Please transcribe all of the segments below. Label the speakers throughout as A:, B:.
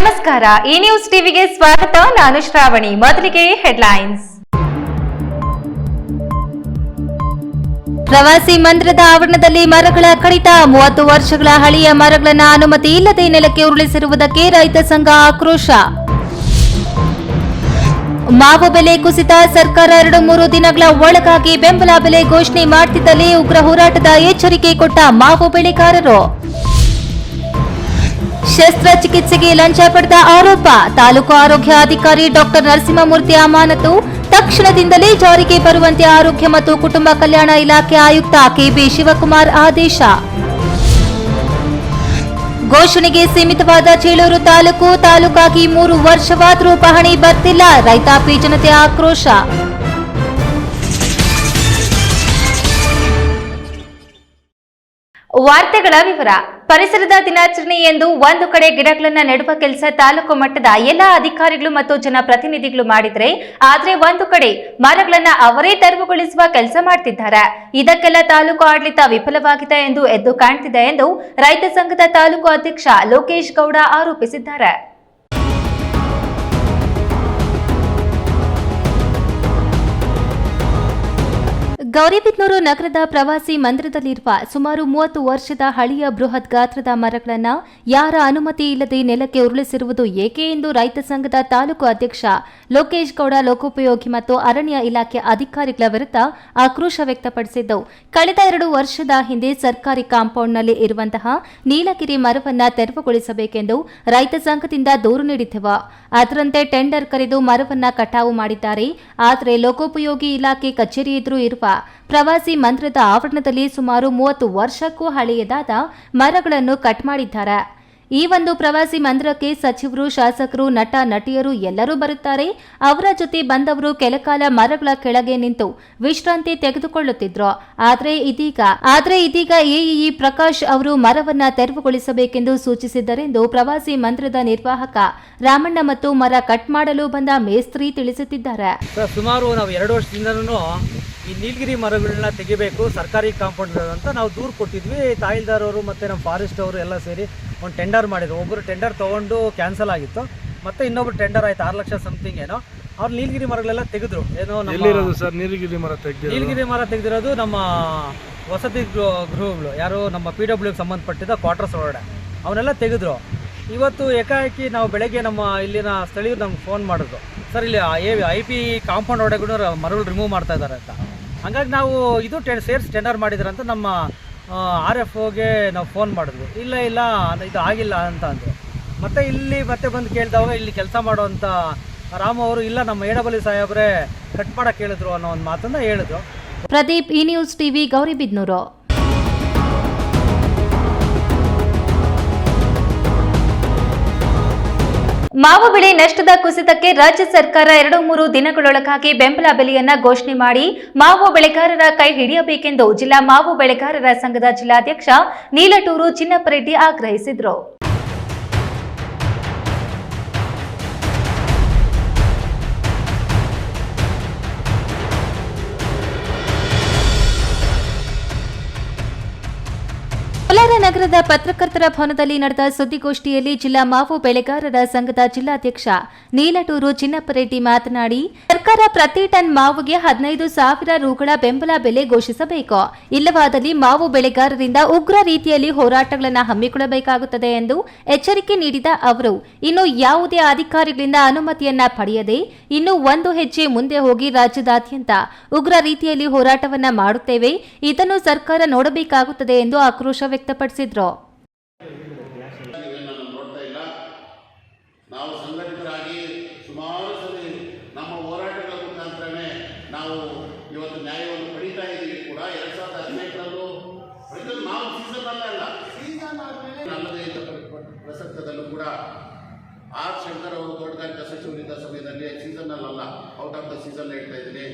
A: ನಮಸ್ಕಾರ, ಈ ನ್ಯೂಸ್ ಟಿವಿಗೆ ಸ್ವಾಗತ. ನಾನು ಶ್ರಾವಣಿ. ಮೊದಲಿಗೆ ಹೆಡ್ಲೈನ್ಸ್. ಪ್ರವಾಸಿ ಮಂದಿರದ ಆವರಣದಲ್ಲಿ ಮರಗಳ ಕಡಿತ. ಮೂವತ್ತು ವರ್ಷಗಳ ಹಳೆಯ ಮರಗಳನ್ನು ಅನುಮತಿ ಇಲ್ಲದೆ ನೆಲಕ್ಕೆ ಉರುಳಿಸಿರುವುದಕ್ಕೆ ರೈತ ಸಂಘ ಆಕ್ರೋಶ. ಮಾವು ಬೆಲೆ ಕುಸಿತ, ಸರ್ಕಾರ ಎರಡು ಮೂರು ದಿನಗಳ ಒಳಗಾಗಿ ಬೆಂಬಲ ಬೆಲೆ ಘೋಷಣೆ ಮಾಡ್ತಿದ್ದಲ್ಲಿ ಉಗ್ರ ಹೋರಾಟದ ಎಚ್ಚರಿಕೆ ಕೊಟ್ಟ ಮಾವು ಬೆಳೆಗಾರರು. ಶಸ್ತ್ರಚಿಕಿತ್ಸೆಗೆ ಲಂಚ ಪಡೆದ ಆರೋಪ. ತಾಲೂಕು ಆರೋಗ್ಯ ಅಧಿಕಾರಿ ಡಾಕ್ಟರ್ ನರಸಿಂಹಮೂರ್ತಿ ಅಮಾನತು ತಕ್ಷಣದಿಂದಲೇ ಜಾರಿಗೆ ಬರುವಂತೆ ಆರೋಗ್ಯ ಮತ್ತು ಕುಟುಂಬ ಕಲ್ಯಾಣ ಇಲಾಖೆ ಆಯುಕ್ತ ಕೆಬಿ ಶಿವಕುಮಾರ್ ಆದೇಶ. ಘೋಷಣೆಗೆ ಸೀಮಿತವಾದ ಚೇಳೂರು ತಾಲೂಕು ತಾಲೂಕಾಗಿ ಮೂರು ವರ್ಷವಾದರೂ ಪಹಣಿ ಬರ್ತಿಲ್ಲ. ರೈತಾಪಿ ಜನತೆ ಆಕ್ರೋಶ. ವಾರ್ತೆಗಳ ವಿವರ. ಪರಿಸರದ ದಿನಾಚರಣೆ ಎಂದು ಒಂದು ಕಡೆ ಗಿಡಗಳನ್ನು ನೆಡುವ ಕೆಲಸ ತಾಲೂಕು ಮಟ್ಟದ ಎಲ್ಲ ಅಧಿಕಾರಿಗಳು ಮತ್ತು ಜನಪ್ರತಿನಿಧಿಗಳು ಮಾಡಿದರೆ, ಆದರೆ ಒಂದು ಕಡೆ ಮರಗಳನ್ನ ಅವರೇ ತೆರವುಗೊಳಿಸುವ ಕೆಲಸ ಮಾಡ್ತಿದ್ದಾರೆ. ಇದಕ್ಕೆಲ್ಲ ತಾಲೂಕು ಆಡಳಿತ ವಿಫಲವಾಗಿದೆ ಎಂದು ಎದ್ದು ಕಾಣ್ತಿದೆ ಎಂದು ರೈತ ಸಂಘದ ತಾಲೂಕು ಅಧ್ಯಕ್ಷ ಲೋಕೇಶ್ ಗೌಡ ಆರೋಪಿಸಿದ್ದಾರೆ. ಗೌರಿಬಿದನೂರು ನಗರದ ಪ್ರವಾಸಿ ಮಂದಿರದಲ್ಲಿರುವ ಸುಮಾರು ಮೂವತ್ತು ವರ್ಷದ ಹಳೆಯ ಬೃಹತ್ ಗಾತ್ರದ ಮರಗಳನ್ನು ಯಾರ ಅನುಮತಿ ಇಲ್ಲದೆ ನೆಲಕ್ಕೆ ಉರುಳಿಸಿರುವುದು ಏಕೆ ಎಂದು ರೈತ ಸಂಘದ ತಾಲೂಕು ಅಧ್ಯಕ್ಷ ಲೋಕೇಶ್ ಗೌಡ ಲೋಕೋಪಯೋಗಿ ಮತ್ತು ಅರಣ್ಯ ಇಲಾಖೆ ಅಧಿಕಾರಿಗಳ ವಿರುದ್ಧ ಆಕ್ರೋಶ ವ್ಯಕ್ತಪಡಿಸಿದ್ದು, ಕಳೆದ ಎರಡು ವರ್ಷದ ಹಿಂದೆ ಸರ್ಕಾರಿ ಕಾಂಪೌಂಡ್ನಲ್ಲಿ ಇರುವಂತಹ ನೀಲಗಿರಿ ಮರವನ್ನ ತೆರವುಗೊಳಿಸಬೇಕೆಂದು ರೈತ ಸಂಘದಿಂದ ದೂರು ನೀಡಿದ್ದೆವು. ಅದರಂತೆ ಟೆಂಡರ್ ಕರೆದು ಮರವನ್ನ ಕಟಾವು ಮಾಡಿದ್ದಾರೆ. ಆದರೆ ಲೋಕೋಪಯೋಗಿ ಇಲಾಖೆ ಕಚೇರಿ ಎದುರು ಇರುವ ಪ್ರವಾಸಿ ಮಂದಿರದ ಆವರಣದಲ್ಲಿ ಸುಮಾರು ಮೂವತ್ತು ವರ್ಷಕ್ಕೂ ಹಳೆಯದಾದ ಮರಗಳನ್ನು ಕಟ್ ಮಾಡಿದ್ದಾರೆ. ಈ ಒಂದು ಪ್ರವಾಸಿ ಮಂದಿರಕ್ಕೆ ಸಚಿವರು, ಶಾಸಕರು, ನಟ, ನಟಿಯರು ಎಲ್ಲರೂ ಬರುತ್ತಾರೆ. ಅವರ ಜೊತೆ ಬಂದವರು ಕೆಲಕಾಲ ಮರಗಳ ಕೆಳಗೆ ನಿಂತು ವಿಶ್ರಾಂತಿ ತೆಗೆದುಕೊಳ್ಳುತ್ತಿದ್ರು. ಆದರೆ ಇದೀಗ ಆದರೆ ಇದೀಗ ಎಇಇ ಪ್ರಕಾಶ್ ಅವರು ಮರವನ್ನ ತೆರವುಗೊಳಿಸಬೇಕೆಂದು ಸೂಚಿಸಿದ್ದರೆಂದು ಪ್ರವಾಸಿ ಮಂದಿರದ ನಿರ್ವಾಹಕ ರಾಮಣ್ಣ ಮತ್ತು ಮರ ಕಟ್ ಮಾಡಲು ಬಂದ ಮೇಸ್ತ್ರಿ ತಿಳಿಸುತ್ತಿದ್ದಾರೆ.
B: ಸುಮಾರು ನಾವು ಎರಡು ವರ್ಷದಿಂದನೂ ಈ ನೀಲಗಿರಿ ಮರಗಳನ್ನ ತೆಗಿಬೇಕು, ಸರ್ಕಾರಿ ಕಾಂಪೌಂಡ್ ಅಂತ ನಾವು ದೂರು ಕೊಟ್ಟಿದ್ವಿ. ತಾಯಿಲ್ದಾರವರು ಮತ್ತು ನಮ್ಮ ಫಾರೆಸ್ಟ್ ಅವರು ಎಲ್ಲ ಸೇರಿ ಒಂದು ಟೆಂಡರ್ ಮಾಡಿದ್ರು. ಒಬ್ಬರು ಟೆಂಡರ್ ತೊಗೊಂಡು ಕ್ಯಾನ್ಸಲ್ ಆಗಿತ್ತು. ಮತ್ತೆ ಇನ್ನೊಬ್ರು ಟೆಂಡರ್ ಆಯ್ತು ಆರು ಲಕ್ಷ ಸಮಥಿಂಗ್ ಏನೋ. ಅವ್ರು ನೀಲಗಿರಿ ಮರಗಳೆಲ್ಲ ತೆಗೆದ್ರು. ಏನೋ
C: ಎಲ್ಲಿರೋದು ಸರ್? ನೀಲಗಿರಿ ಮರ ತೆಗೆದು
B: ನೀಲಗಿರಿ ಮರ ತೆಗೆದಿರೋದು ನಮ್ಮ ವಸತಿ ಗೃಹ ಗೃಹಗಳು. ಯಾರು ನಮ್ಮ ಪಿ ಡಬ್ಲ್ಯೂಗೆ ಸಂಬಂಧಪಟ್ಟಿದ್ದ ಕ್ವಾರ್ಟರ್ಸ್ ಒಳಗಡೆ. ಅವನ್ನೆಲ್ಲ ತೆಗೆದ್ರು. ಇವತ್ತು ಏಕಾಏಕಿ ನಾವು ಬೆಳಗ್ಗೆ ನಮ್ಮ ಇಲ್ಲಿನ ಸ್ಥಳೀಯರು ನಮ್ಗೆ ಫೋನ್ ಮಾಡಿದ್ರು. ಸರ್ ಇಲ್ಲಿ ಐ ಪಿ ಕಾಂಪೌಂಡ್ ಒಳಗಡೆ ಮರಗಳು ರಿಮೂವ್ ಮಾಡ್ತಾ ಇದ್ದಾರೆ ಅಂತ. ಹಂಗಾಗಿ ನಾವು ಇದು ಟೆ ಸೇರ್ಸ್ ಟೆಂಡರ್ ಮಾಡಿದ್ರಂತ ನಮ್ಮ ಆರ್ ಎಫ್ ಓಗೆ ನಾವು ಫೋನ್ ಮಾಡಿದ್ವಿ. ಇಲ್ಲ ಇಲ್ಲ, ಇದು ಆಗಿಲ್ಲ ಅಂತ ಅಂದರು. ಮತ್ತೆ ಇಲ್ಲಿ ಮತ್ತೆ ಬಂದು ಕೇಳಿದವಾಗ ಇಲ್ಲಿ ಕೆಲಸ ಮಾಡುವಂಥ ರಾಮ ಅವರು, ಇಲ್ಲ, ನಮ್ಮ ಏಡಬಲಿ ಸಾಹೇಬ್ರೆ ಕಟ್ ಮಾಡೋಕ್ಕೆ ಹೇಳಿದ್ರು ಅನ್ನೋ ಒಂದು ಮಾತನ್ನು ಹೇಳಿದ್ರು.
A: ಪ್ರದೀಪ್, ಈ ನ್ಯೂಸ್ ಟಿವಿ ಗೌರಿಬಿದ್ನೂರು ಮಾವು ಬೆಳೆ ನಷ್ಟದ ಕುಸಿತಕ್ಕೆ ರಾಜ್ಯ ಸರ್ಕಾರ ಎರಡು ಮೂರು ದಿನಗಳೊಳಗಾಗಿ ಬೆಂಬಲ ಬೆಲೆಯನ್ನ ಘೋಷಣೆ ಮಾಡಿ ಮಾವು ಬೆಳೆಗಾರರ ಕೈ ಹಿಡಿಯಬೇಕೆಂದು ಜಿಲ್ಲಾ ಮಾವು ಬೆಳೆಗಾರರ ಸಂಘದ ಜಿಲ್ಲಾಧ್ಯಕ್ಷ ನೀಲಟೂರು ಚಿನ್ನಪ್ಪರೆಡ್ಡಿ ಆಗ್ರಹಿಸಿದರು. ನಗರದ ಪತ್ರಕರ್ತರ ಭವನದಲ್ಲಿ ನಡೆದ ಸುದ್ದಿಗೋಷ್ಠಿಯಲ್ಲಿ ಜಿಲ್ಲಾ ಮಾವು ಬೆಳೆಗಾರರ ಸಂಘದ ಜಿಲ್ಲಾಧ್ಯಕ್ಷ ನೀಲಟೂರು ಚಿನ್ನಪ್ಪರೆಡ್ಡಿ ಮಾತನಾಡಿ, ಸರ್ಕಾರ ಪ್ರತಿ ಟನ್ ಮಾವುಗೆ ಹದಿನೈದು ಸಾವಿರ ರೂಗಳ ಬೆಂಬಲ ಬೆಲೆ ಘೋಷಿಸಬೇಕು. ಇಲ್ಲವಾದಲ್ಲಿ ಮಾವು ಬೆಳೆಗಾರರಿಂದ ಉಗ್ರ ರೀತಿಯಲ್ಲಿ ಹೋರಾಟಗಳನ್ನು ಹಮ್ಮಿಕೊಳ್ಳಬೇಕಾಗುತ್ತದೆ ಎಂದು ಎಚ್ಚರಿಕೆ ನೀಡಿದ ಅವರು, ಇನ್ನು ಯಾವುದೇ ಅಧಿಕಾರಿಗಳಿಂದ ಅನುಮತಿಯನ್ನ ಪಡೆಯದೆ ಇನ್ನು ಒಂದು ಹೆಜ್ಜೆ ಮುಂದೆ ಹೋಗಿ ರಾಜ್ಯದಾದ್ಯಂತ ಉಗ್ರ ರೀತಿಯಲ್ಲಿ ಹೋರಾಟವನ್ನ ಮಾಡುತ್ತೇವೆ. ಇದನ್ನು ಸರ್ಕಾರ ನೋಡಬೇಕಾಗುತ್ತದೆ ಎಂದು ಆಕ್ರೋಶ ವ್ಯಕ್ತಪಡಿಸಿದ್ರು
D: ಇಲ್ಲ ನಾವು ಸಂಘಟಿತರಾಗಿ ಸುಮಾರು ಸರಿ ನಮ್ಮ ಹೋರಾಟಗಳ ಮುಖಾಂತರನೇ ನಾವು ಇವತ್ತು ನ್ಯಾಯವನ್ನು ಪಡೀತಾ ಇದ್ದೀವಿ ಕೂಡ. ಎರಡು ಸಾವಿರದ ಹದಿನೆಂಟರಲ್ಲೂ ನಾವು ಸೀಸನ್ ಅಲ್ಲ ಸೀಸನ್ ಆದಮೇಲೆ ನನ್ನದೇ ಪ್ರಸಕ್ತದಲ್ಲೂ ಕೂಡ ಆರ್ ಶಂಕರ್ ಅವರು ತೋಟಗಾರಿಕಾ ಸಚಿವರಿದ್ದ ಸಮಯದಲ್ಲಿ ಸೀಸನ್ನಲ್ಲ ಔಟ್ ಆಫ್ ದ ಸೀಸನ್ ಹೇಳ್ತಾ ಇದ್ದೀನಿ.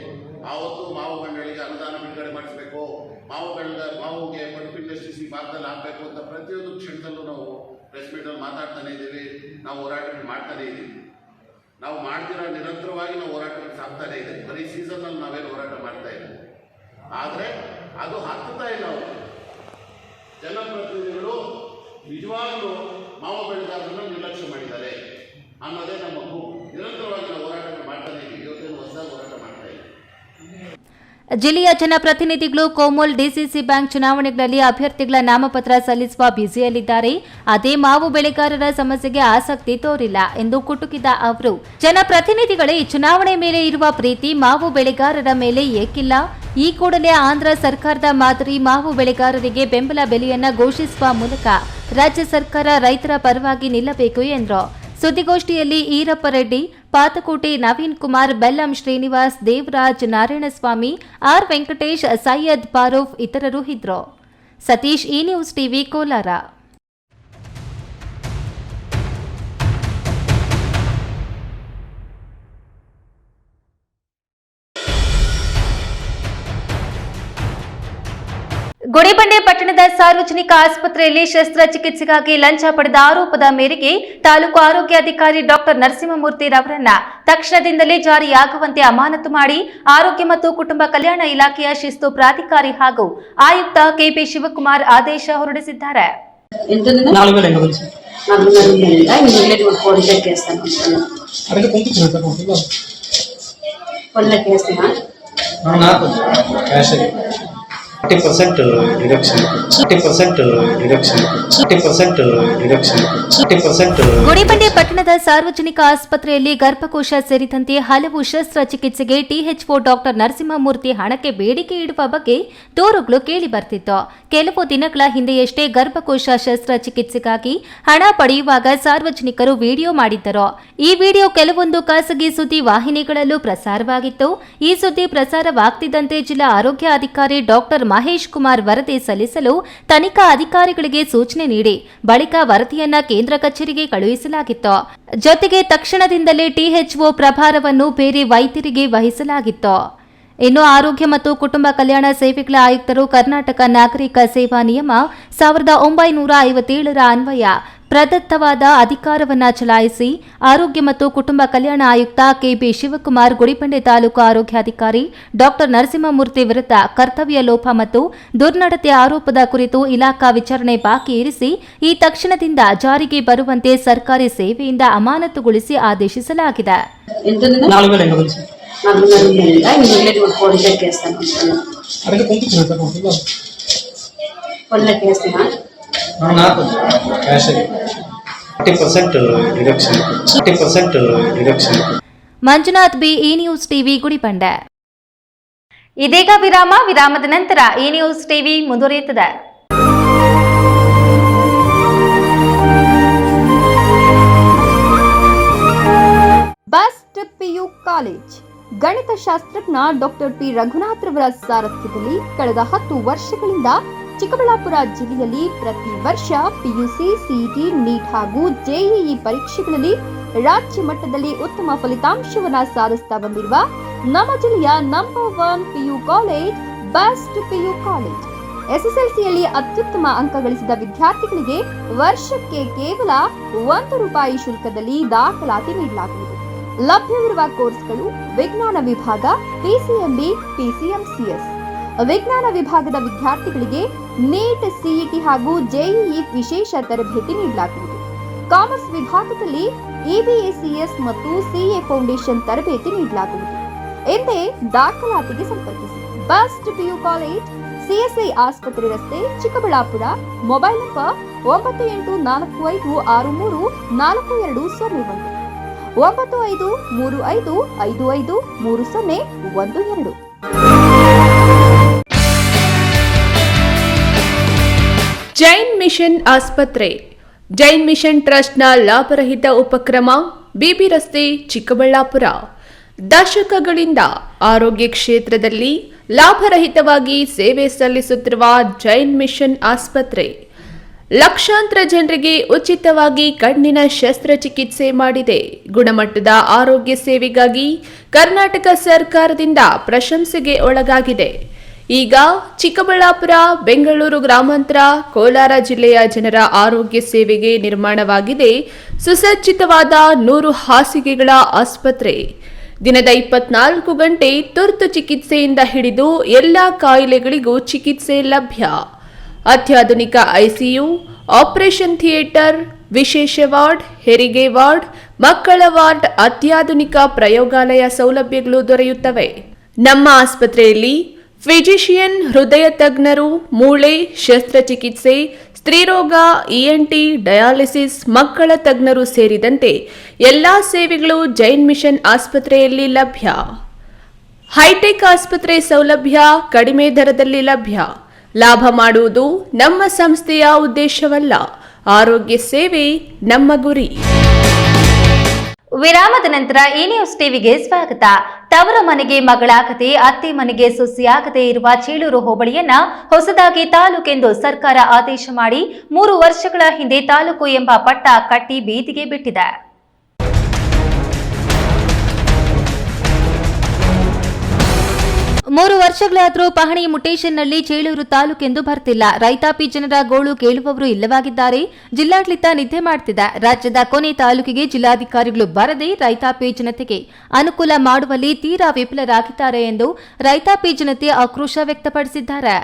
D: ಆವತ್ತು ಮಾವು ಮಂಡಳಿಗೆ ಅನುದಾನ ಬಿಡುಗಡೆ ಮಾಡಿಸಬೇಕು. ಮಾವು ಬೆಳೆದ ಮಾವುಗೆ ಪಲ್ಪ್ ಇಂಡಸ್ಟ್ರೀಸ್ ಈ ಭಾಗದಲ್ಲಿ ಹಾಕಬೇಕು ಅಂತ ಪ್ರತಿಯೊಂದು ಕ್ಷಣದಲ್ಲೂ ನಾವು ಪ್ರೆಸ್ ಮೀಟಲ್ಲಿ ಮಾತಾಡ್ತಾನೆ ಇದ್ದೀವಿ, ನಾವು ಹೋರಾಟಗಳು ಮಾಡ್ತಾನೆ ಇದ್ದೀವಿ. ನಾವು ಮಾಡ್ತಿರೋ ನಿರಂತರವಾಗಿ ನಾವು ಹೋರಾಟಗಳು ಸಾಕ್ತಾನೆ ಇದೆ ಬರೀ ಸೀಸನ್ನಲ್ಲಿ ನಾವೇನು ಹೋರಾಟ ಮಾಡ್ತಾ ಇಲ್ಲ. ಆದರೆ ಅದು ಹತ್ತುತ್ತಾ ಇಲ್ಲ ಅವರು. ಜನಪ್ರತಿನಿಧಿಗಳು ನಿಜವಾಗ್ಲೂ ಮಾವು ಬೆಳೆಗಾರರನ್ನ ನಿರ್ಲಕ್ಷ್ಯ ಮಾಡಿದ್ದಾರೆ ಅನ್ನೋದೇ ನಮ್ಮ ನಿರಂತರವಾಗಿ ನಾವು ಹೋರಾಟ ಮಾಡ್ತಾನೆ ಇದ್ದೀವಿ. ಇವತ್ತೇನು ಹೊಸದಾಗಿ ಹೋರಾಟ
A: ಜಿಲ್ಲೆಯ ಜನಪ್ರತಿನಿಧಿಗಳು ಕೋಮಲ್ ಡಿಸಿಸಿ ಬ್ಯಾಂಕ್ ಚುನಾವಣೆಗಳಲ್ಲಿ ಅಭ್ಯರ್ಥಿಗಳ ನಾಮಪತ್ರ ಸಲ್ಲಿಸುವ ಬ್ಯುಸಿಯಲ್ಲಿದ್ದಾರೆ. ಅದೇ ಮಾವು ಬೆಳೆಗಾರರ ಸಮಸ್ಯೆಗೆ ಆಸಕ್ತಿ ತೋರಿಲ್ಲ ಎಂದು ಕುಟುಕಿದ ಅವರು. ಜನಪ್ರತಿನಿಧಿಗಳೇ ಚುನಾವಣೆ ಮೇಲೆ ಇರುವ ಪ್ರೀತಿ ಮಾವು ಬೆಳೆಗಾರರ ಮೇಲೆ ಏಕಿಲ್ಲ. ಈ ಕೂಡಲೇ ಆಂಧ್ರ ಸರ್ಕಾರದ ಮಾದರಿ ಮಾವು ಬೆಳೆಗಾರರಿಗೆ ಬೆಂಬಲ ಬೆಲೆಯನ್ನ ಘೋಷಿಸುವ ಮೂಲಕ ರಾಜ್ಯ ಸರ್ಕಾರ ರೈತರ ಪರವಾಗಿ ನಿಲ್ಲಬೇಕು ಎಂದರು. ಸುದ್ದಿಗೋಷ್ಠಿಯಲ್ಲಿ ಈರಪ್ಪ ರೆಡ್ಡಿ, ಪಾತಕೋಟೆ ನವೀನ್ ಕುಮಾರ್, ಬೆಲ್ಲಂ ಶ್ರೀನಿವಾಸ್, ದೇವರಾಜ್ ನಾರಾಯಣಸ್ವಾಮಿ, ಆರ್ ವೆಂಕಟೇಶ್, ಸೈಯದ್ ಪಾರೂಫ್ ಇತರರು ಇದ್ರು. ಸತೀಶ್, ಈ ನ್ಯೂಸ್ ಟಿವಿ, ಕೋಲಾರ. ಗುಡಿಬಂಡೆ ಪಟ್ಟಣದ ಸಾರ್ವಜನಿಕ ಆಸ್ಪತ್ರೆಯಲ್ಲಿ ಶಸ್ತ್ರಚಿಕಿತ್ಸೆಗಾಗಿ ಲಂಚ ಪಡೆದ ಆರೋಪದ ಮೇರೆಗೆ ತಾಲೂಕು ಆರೋಗ್ಯಾಧಿಕಾರಿ ಡಾಕ್ಟರ್ ನರಸಿಂಹಮೂರ್ತಿ ರವರನ್ನ ತಕ್ಷಣದಿಂದಲೇ ಜಾರಿಯಾಗುವಂತೆ ಅಮಾನತು ಮಾಡಿ ಆರೋಗ್ಯ ಮತ್ತು ಕುಟುಂಬ ಕಲ್ಯಾಣ ಇಲಾಖೆಯ ಶಿಸ್ತು ಪ್ರಾಧಿಕಾರಿ ಹಾಗೂ ಆಯುಕ್ತ ಕೆಪಿ ಶಿವಕುಮಾರ್ ಆದೇಶ ಹೊರಡಿಸಿದ್ದಾರೆ.
E: Forty percent reduction. Forty percent reduction. Forty percent reduction. Forty percent
A: Gudibande ಪಟ್ಟಣದ ಸಾರ್ವಜನಿಕ ಆಸ್ಪತ್ರೆಯಲ್ಲಿ ಗರ್ಭಕೋಶ ಸೇರಿದಂತೆ ಹಲವು ಶಸ್ತ್ರ ಶಸ್ತ್ರಚಿಕಿತ್ಸೆಗೆ ಟಿಎಚ್ಒ ಡಾಕ್ಟರ್ ನರಸಿಂಹಮೂರ್ತಿ ಹಣಕ್ಕೆ ಬೇಡಿಕೆ ಇಡುವ ಬಗ್ಗೆ ದೂರುಗಳು ಕೇಳಿ ಬರ್ತಿತ್ತು. ಕೆಲವು ದಿನಗಳ ಹಿಂದೆಯಷ್ಟೇ ಗರ್ಭಕೋಶ ಶಸ್ತ್ರಚಿಕಿತ್ಸೆಗಾಗಿ ಹಣ ಪಡೆಯುವಾಗ ಸಾರ್ವಜನಿಕರು ವಿಡಿಯೋ ಮಾಡಿದ್ದರು. ಈ ವಿಡಿಯೋ ಕೆಲವೊಂದು ಖಾಸಗಿ ಸುದ್ದಿ ವಾಹಿನಿಗಳಲ್ಲೂ ಪ್ರಸಾರವಾಗಿತ್ತು. ಈ ಸುದ್ದಿ ಪ್ರಸಾರವಾಗ್ತಿದ್ದಂತೆ ಜಿಲ್ಲಾ ಆರೋಗ್ಯ ಅಧಿಕಾರಿ ಡಾಕ್ಟರ್ ಮಹೇಶ್ ಕುಮಾರ್ ವರದಿ ಸಲ್ಲಿಸಲು ತನಿಖಾ ಅಧಿಕಾರಿಗಳಿಗೆ ಸೂಚನೆ ನೀಡಿ ಬಳಿಕ ವರದಿಯನ್ನ ಕೇಂದ್ರ ಕಚೇರಿಗೆ ಕಳುಹಿಸಲಾಗಿತ್ತು. ಜೊತೆಗೆ ತಕ್ಷಣದಿಂದಲೇ ಟಿಎಚ್ಒ ಪ್ರಭಾರವನ್ನು ಬೇರೆ ವೈದ್ಯರಿಗೆ ವಹಿಸಲಾಗಿತ್ತು. ಇನ್ನು ಆರೋಗ್ಯ ಮತ್ತು ಕುಟುಂಬ ಕಲ್ಯಾಣ ಸೇವೆಗಳ ಆಯುಕ್ತರು ಕರ್ನಾಟಕ ನಾಗರಿಕ ಸೇವಾ ನಿಯಮ ಸಾವಿರದ ಒಂಬೈನೂರ ಐವತ್ತೇಳರ ಅನ್ವಯ ಪ್ರದತ್ತವಾದ ಅಧಿಕಾರವನ್ನು ಚಲಾಯಿಸಿ ಆರೋಗ್ಯ ಮತ್ತು ಕುಟುಂಬ ಕಲ್ಯಾಣ ಆಯುಕ್ತ ಕೆಬಿ ಶಿವಕುಮಾರ್ ಗುಡಿಪಂಡೆ ತಾಲೂಕು ಆರೋಗ್ಯಾಧಿಕಾರಿ ಡಾಕ್ಟರ್ ನರಸಿಂಹಮೂರ್ತಿ ವಿರುದ್ಧ ಕರ್ತವ್ಯ ಲೋಪ ಮತ್ತು ದುರ್ನಡತೆ ಆರೋಪದ ಕುರಿತು ಇಲಾಖಾ ವಿಚಾರಣೆ ಬಾಕಿ ಇರಿಸಿ ಈ ತಕ್ಷಣದಿಂದ ಜಾರಿಗೆ ಬರುವಂತೆ ಸರ್ಕಾರಿ ಸೇವೆಯಿಂದ ಅಮಾನತುಗೊಳಿಸಿ ಆದೇಶಿಸಲಾಗಿದೆ.
E: ಒಳ್ಳೆ
A: Manjunath B E news TV Gudibande. ಇದೀಗ ವಿರಾಮ ವಿರಾಮದ ನಂತರ ಇ ನ್ಯೂಸ್ ಟಿವಿ ಮುಂದುವರಿಯುತ್ತದೆ.
F: ಬಸ್ ಟ್ರಿಪ್ ಯು ಕಾಲೇಜ್. ಗಣಿತಶಾಸ್ತ್ರಜ್ಞ ಡಾಕ್ಟರ್ ಪಿ. ರಘುನಾಥ್ ರವರ ಸಾರಥ್ಯದಲ್ಲಿ ಕಳೆದ ಹತ್ತು ವರ್ಷಗಳಿಂದ ಚಿಕ್ಕಬಳ್ಳಾಪುರ ಜಿಲ್ಲೆಯಲ್ಲಿ ಪ್ರತಿ ವರ್ಷ ಪಿಯುಸಿ, ಸಿಇಟಿ, ನೀಟ್ ಹಾಗೂ ಜೆಇಇ ಪರೀಕ್ಷೆಗಳಲ್ಲಿ ರಾಜ್ಯ ಮಟ್ಟದಲ್ಲಿ ಉತ್ತಮ ಫಲಿತಾಂಶವನ್ನು ಸಾಧಿಸ್ತಾ ಬಂದಿರುವ ನಮ್ಮ ಜಿಲ್ಲೆಯ number one PU college best PU college. ಎಸ್ಎಸ್ಎಲ್ಸಿಯಲ್ಲಿ ಅತ್ಯುತ್ತಮ ಅಂಕ ಗಳಿಸಿದ ವಿದ್ಯಾರ್ಥಿಗಳಿಗೆ ವರ್ಷಕ್ಕೆ ಕೇವಲ ಒಂದು ರೂಪಾಯಿ ಶುಲ್ಕದಲ್ಲಿ ದಾಖಲಾತಿ ನೀಡಲಾಗುವುದು. ಲಭ್ಯವಿರುವ ಕೋರ್ಸ್ಗಳು ವಿಜ್ಞಾನ ವಿಭಾಗ ಪಿಸಿಎಂಬಿ ಪಿಸಿಎಂಸಿಎಸ್ ವಿಜ್ಞಾನ ವಿಭಾಗದ ವಿದ್ಯಾರ್ಥಿಗಳಿಗೆ ನೀಟ್ ಸಿಇಟಿ ಹಾಗೂ ಜೆಇಇ ವಿಶೇಷ ತರಬೇತಿ ನೀಡಲಾಗುವುದು. ಕಾಮರ್ಸ್ ವಿಭಾಗದಲ್ಲಿ ಇಬಿಎಸ್ಇಎಸ್ ಮತ್ತು ಸಿಎ ಫೌಂಡೇಶನ್ ತರಬೇತಿ ನೀಡಲಾಗುವುದು. ಎಂದೇ ದಾಖಲಾತಿಗೆ ಸಂಪರ್ಕಿಸಿ. ಬೆಸ್ಟ್ ಪಿಯು ಕಾಲೇಜ್ ಸಿಎಸ್ಐ ಆಸ್ಪತ್ರೆ ರಸ್ತೆ, ಚಿಕ್ಕಬಳ್ಳಾಪುರ, ಮೊಬೈಲ್ ನಂಬರ್ ಒಂಬತ್ತು ಎಂಟು ನಾಲ್ಕು ಐದು ಆರು ಮೂರು ನಾಲ್ಕು ಎರಡು ಸೊನ್ನೆ ಒಂದು. ಒಂಬತ್ತು ಐದು ಮೂರು ಐದು ಐದು ಐದು ಮೂರು ಸೊನ್ನೆ ಒಂದು ಎರಡು.
G: ಜೈನ್ ಮಿಷನ್ ಆಸ್ಪತ್ರೆ. ಜೈನ್ ಮಿಷನ್ ಟ್ರಸ್ಟ್ನ ಲಾಭರಹಿತ ಉಪಕ್ರಮ, ಬಿಬಿ ರಸ್ತೆ, ಚಿಕ್ಕಬಳ್ಳಾಪುರ. ದಶಕಗಳಿಂದ ಆರೋಗ್ಯ ಕ್ಷೇತ್ರದಲ್ಲಿ ಲಾಭರಹಿತವಾಗಿ ಸೇವೆ ಸಲ್ಲಿಸುತ್ತಿರುವ ಜೈನ್ ಮಿಷನ್ ಆಸ್ಪತ್ರೆ. ಲಕ್ಷಾಂತರ ಜನರಿಗೆ ಉಚಿತವಾಗಿ ಕಣ್ಣಿನ ಶಸ್ತ್ರಚಿಕಿತ್ಸೆ ಮಾಡಿದೆ. ಗುಣಮಟ್ಟದ ಆರೋಗ್ಯ ಸೇವೆಗಾಗಿ ಕರ್ನಾಟಕ ಸರ್ಕಾರದಿಂದ ಪ್ರಶಂಸೆಗೆ ಒಳಗಾಗಿದೆ. ಈಗ ಚಿಕ್ಕಬಳ್ಳಾಪುರ, ಬೆಂಗಳೂರು ಗ್ರಾಮಾಂತರ, ಕೋಲಾರ ಜಿಲ್ಲೆಯ ಜನರ ಆರೋಗ್ಯ ಸೇವೆಗೆ ನಿರ್ಮಾಣವಾಗಿದೆ. ಸುಸಜ್ಜಿತವಾದ ನೂರು ಹಾಸಿಗೆಗಳ ಆಸ್ಪತ್ರೆ. ದಿನದ ಇಪ್ಪತ್ನಾಲ್ಕು ಗಂಟೆ ತುರ್ತು ಚಿಕಿತ್ಸೆಯಿಂದ ಹಿಡಿದು ಎಲ್ಲ ಕಾಯಿಲೆಗಳಿಗೂ ಚಿಕಿತ್ಸೆ ಲಭ್ಯ. ಅತ್ಯಾಧುನಿಕ ಐಸಿಯು, ಆಪರೇಷನ್ ಥಿಯೇಟರ್, ವಿಶೇಷ ವಾರ್ಡ್, ಹೆರಿಗೆ ವಾರ್ಡ್, ಮಕ್ಕಳ ವಾರ್ಡ್, ಅತ್ಯಾಧುನಿಕ ಪ್ರಯೋಗಾಲಯ ಸೌಲಭ್ಯಗಳು ದೊರೆಯುತ್ತವೆ. ನಮ್ಮ ಆಸ್ಪತ್ರೆಯಲ್ಲಿ ಫಿಜಿಷಿಯನ್ ಹೃದಯ ತಜ್ಞರು ಮೂಳೆ, ಶಸ್ತ್ರಚಿಕಿತ್ಸೆ, ಸ್ತ್ರೀರೋಗ ಇಎನ್ಟಿ ಡಯಾಲಿಸಿಸ್, ಮಕ್ಕಳ ತಜ್ಞರು ಸೇರಿದಂತೆ ಎಲ್ಲಾ ಸೇವೆಗಳು ಜೈನ್ ಮಿಷನ್ ಆಸ್ಪತ್ರೆಯಲ್ಲಿ ಲಭ್ಯ. ಹೈಟೆಕ್ ಆಸ್ಪತ್ರೆ ಸೌಲಭ್ಯ ಕಡಿಮೆ ದರದಲ್ಲಿ ಲಭ್ಯ. ಲಾಭ ಮಾಡುವುದು ನಮ್ಮ ಸಂಸ್ಥೆಯ ಉದ್ದೇಶವಲ್ಲ. ಆರೋಗ್ಯ ಸೇವೆ ನಮ್ಮ ಗುರಿ.
A: ವಿರಾಮದ ನಂತರ ಈ ನ್ಯೂಸ್ ಟಿವಿಗೆ ಸ್ವಾಗತ. ತವರ ಮನೆಗೆ ಮಗಳಾಗದೆ ಅತ್ತೆ ಮನೆಗೆ ಸುಸಿಯಾಗದೆ ಇರುವ ಚೀಳೂರು ಹೋಬಳಿಯನ್ನ ಹೊಸದಾಗಿ ತಾಲೂಕೆಂದು ಸರ್ಕಾರ ಆದೇಶ ಮಾಡಿ ಮೂರು ವರ್ಷಗಳ ಹಿಂದೆ ತಾಲೂಕು ಎಂಬ ಪಟ್ಟ ಕಟ್ಟಿ ಬೀದಿಗೆ ಬಿಟ್ಟಿದೆ. ಮೂರು ವರ್ಷಗಳಾದರೂ ಪಹಣಿ ಮುಟೇಶನ್ನಲ್ಲಿ ಚೇಳೂರು ತಾಲೂಕೆಂದು ಬರ್ತಿಲ್ಲ. ರೈತಾಪಿ ಜನರ ಗೋಳು ಕೇಳುವವರು ಇಲ್ಲವಾಗಿದ್ದಾರೆ. ಜಿಲ್ಲಾಡಳಿತ ನಿದ್ದೆ ಮಾಡುತ್ತಿದೆ ರಾಜ್ಯದ ಕೊನೆ ತಾಲೂಕಿಗೆ ಜಿಲ್ಲಾಧಿಕಾರಿಗಳು ಬರದೆ ರೈತಾಪಿ ಜನತೆಗೆ ಅನುಕೂಲ ಮಾಡುವಲ್ಲಿ ತೀರಾ ವಿಫಲರಾಗಿದ್ದಾರೆ ಎಂದು ರೈತಾಪಿ ಜನತೆ ಆಕ್ರೋಶ ವ್ಯಕ್ತಪಡಿಸಿದ್ದಾರೆ.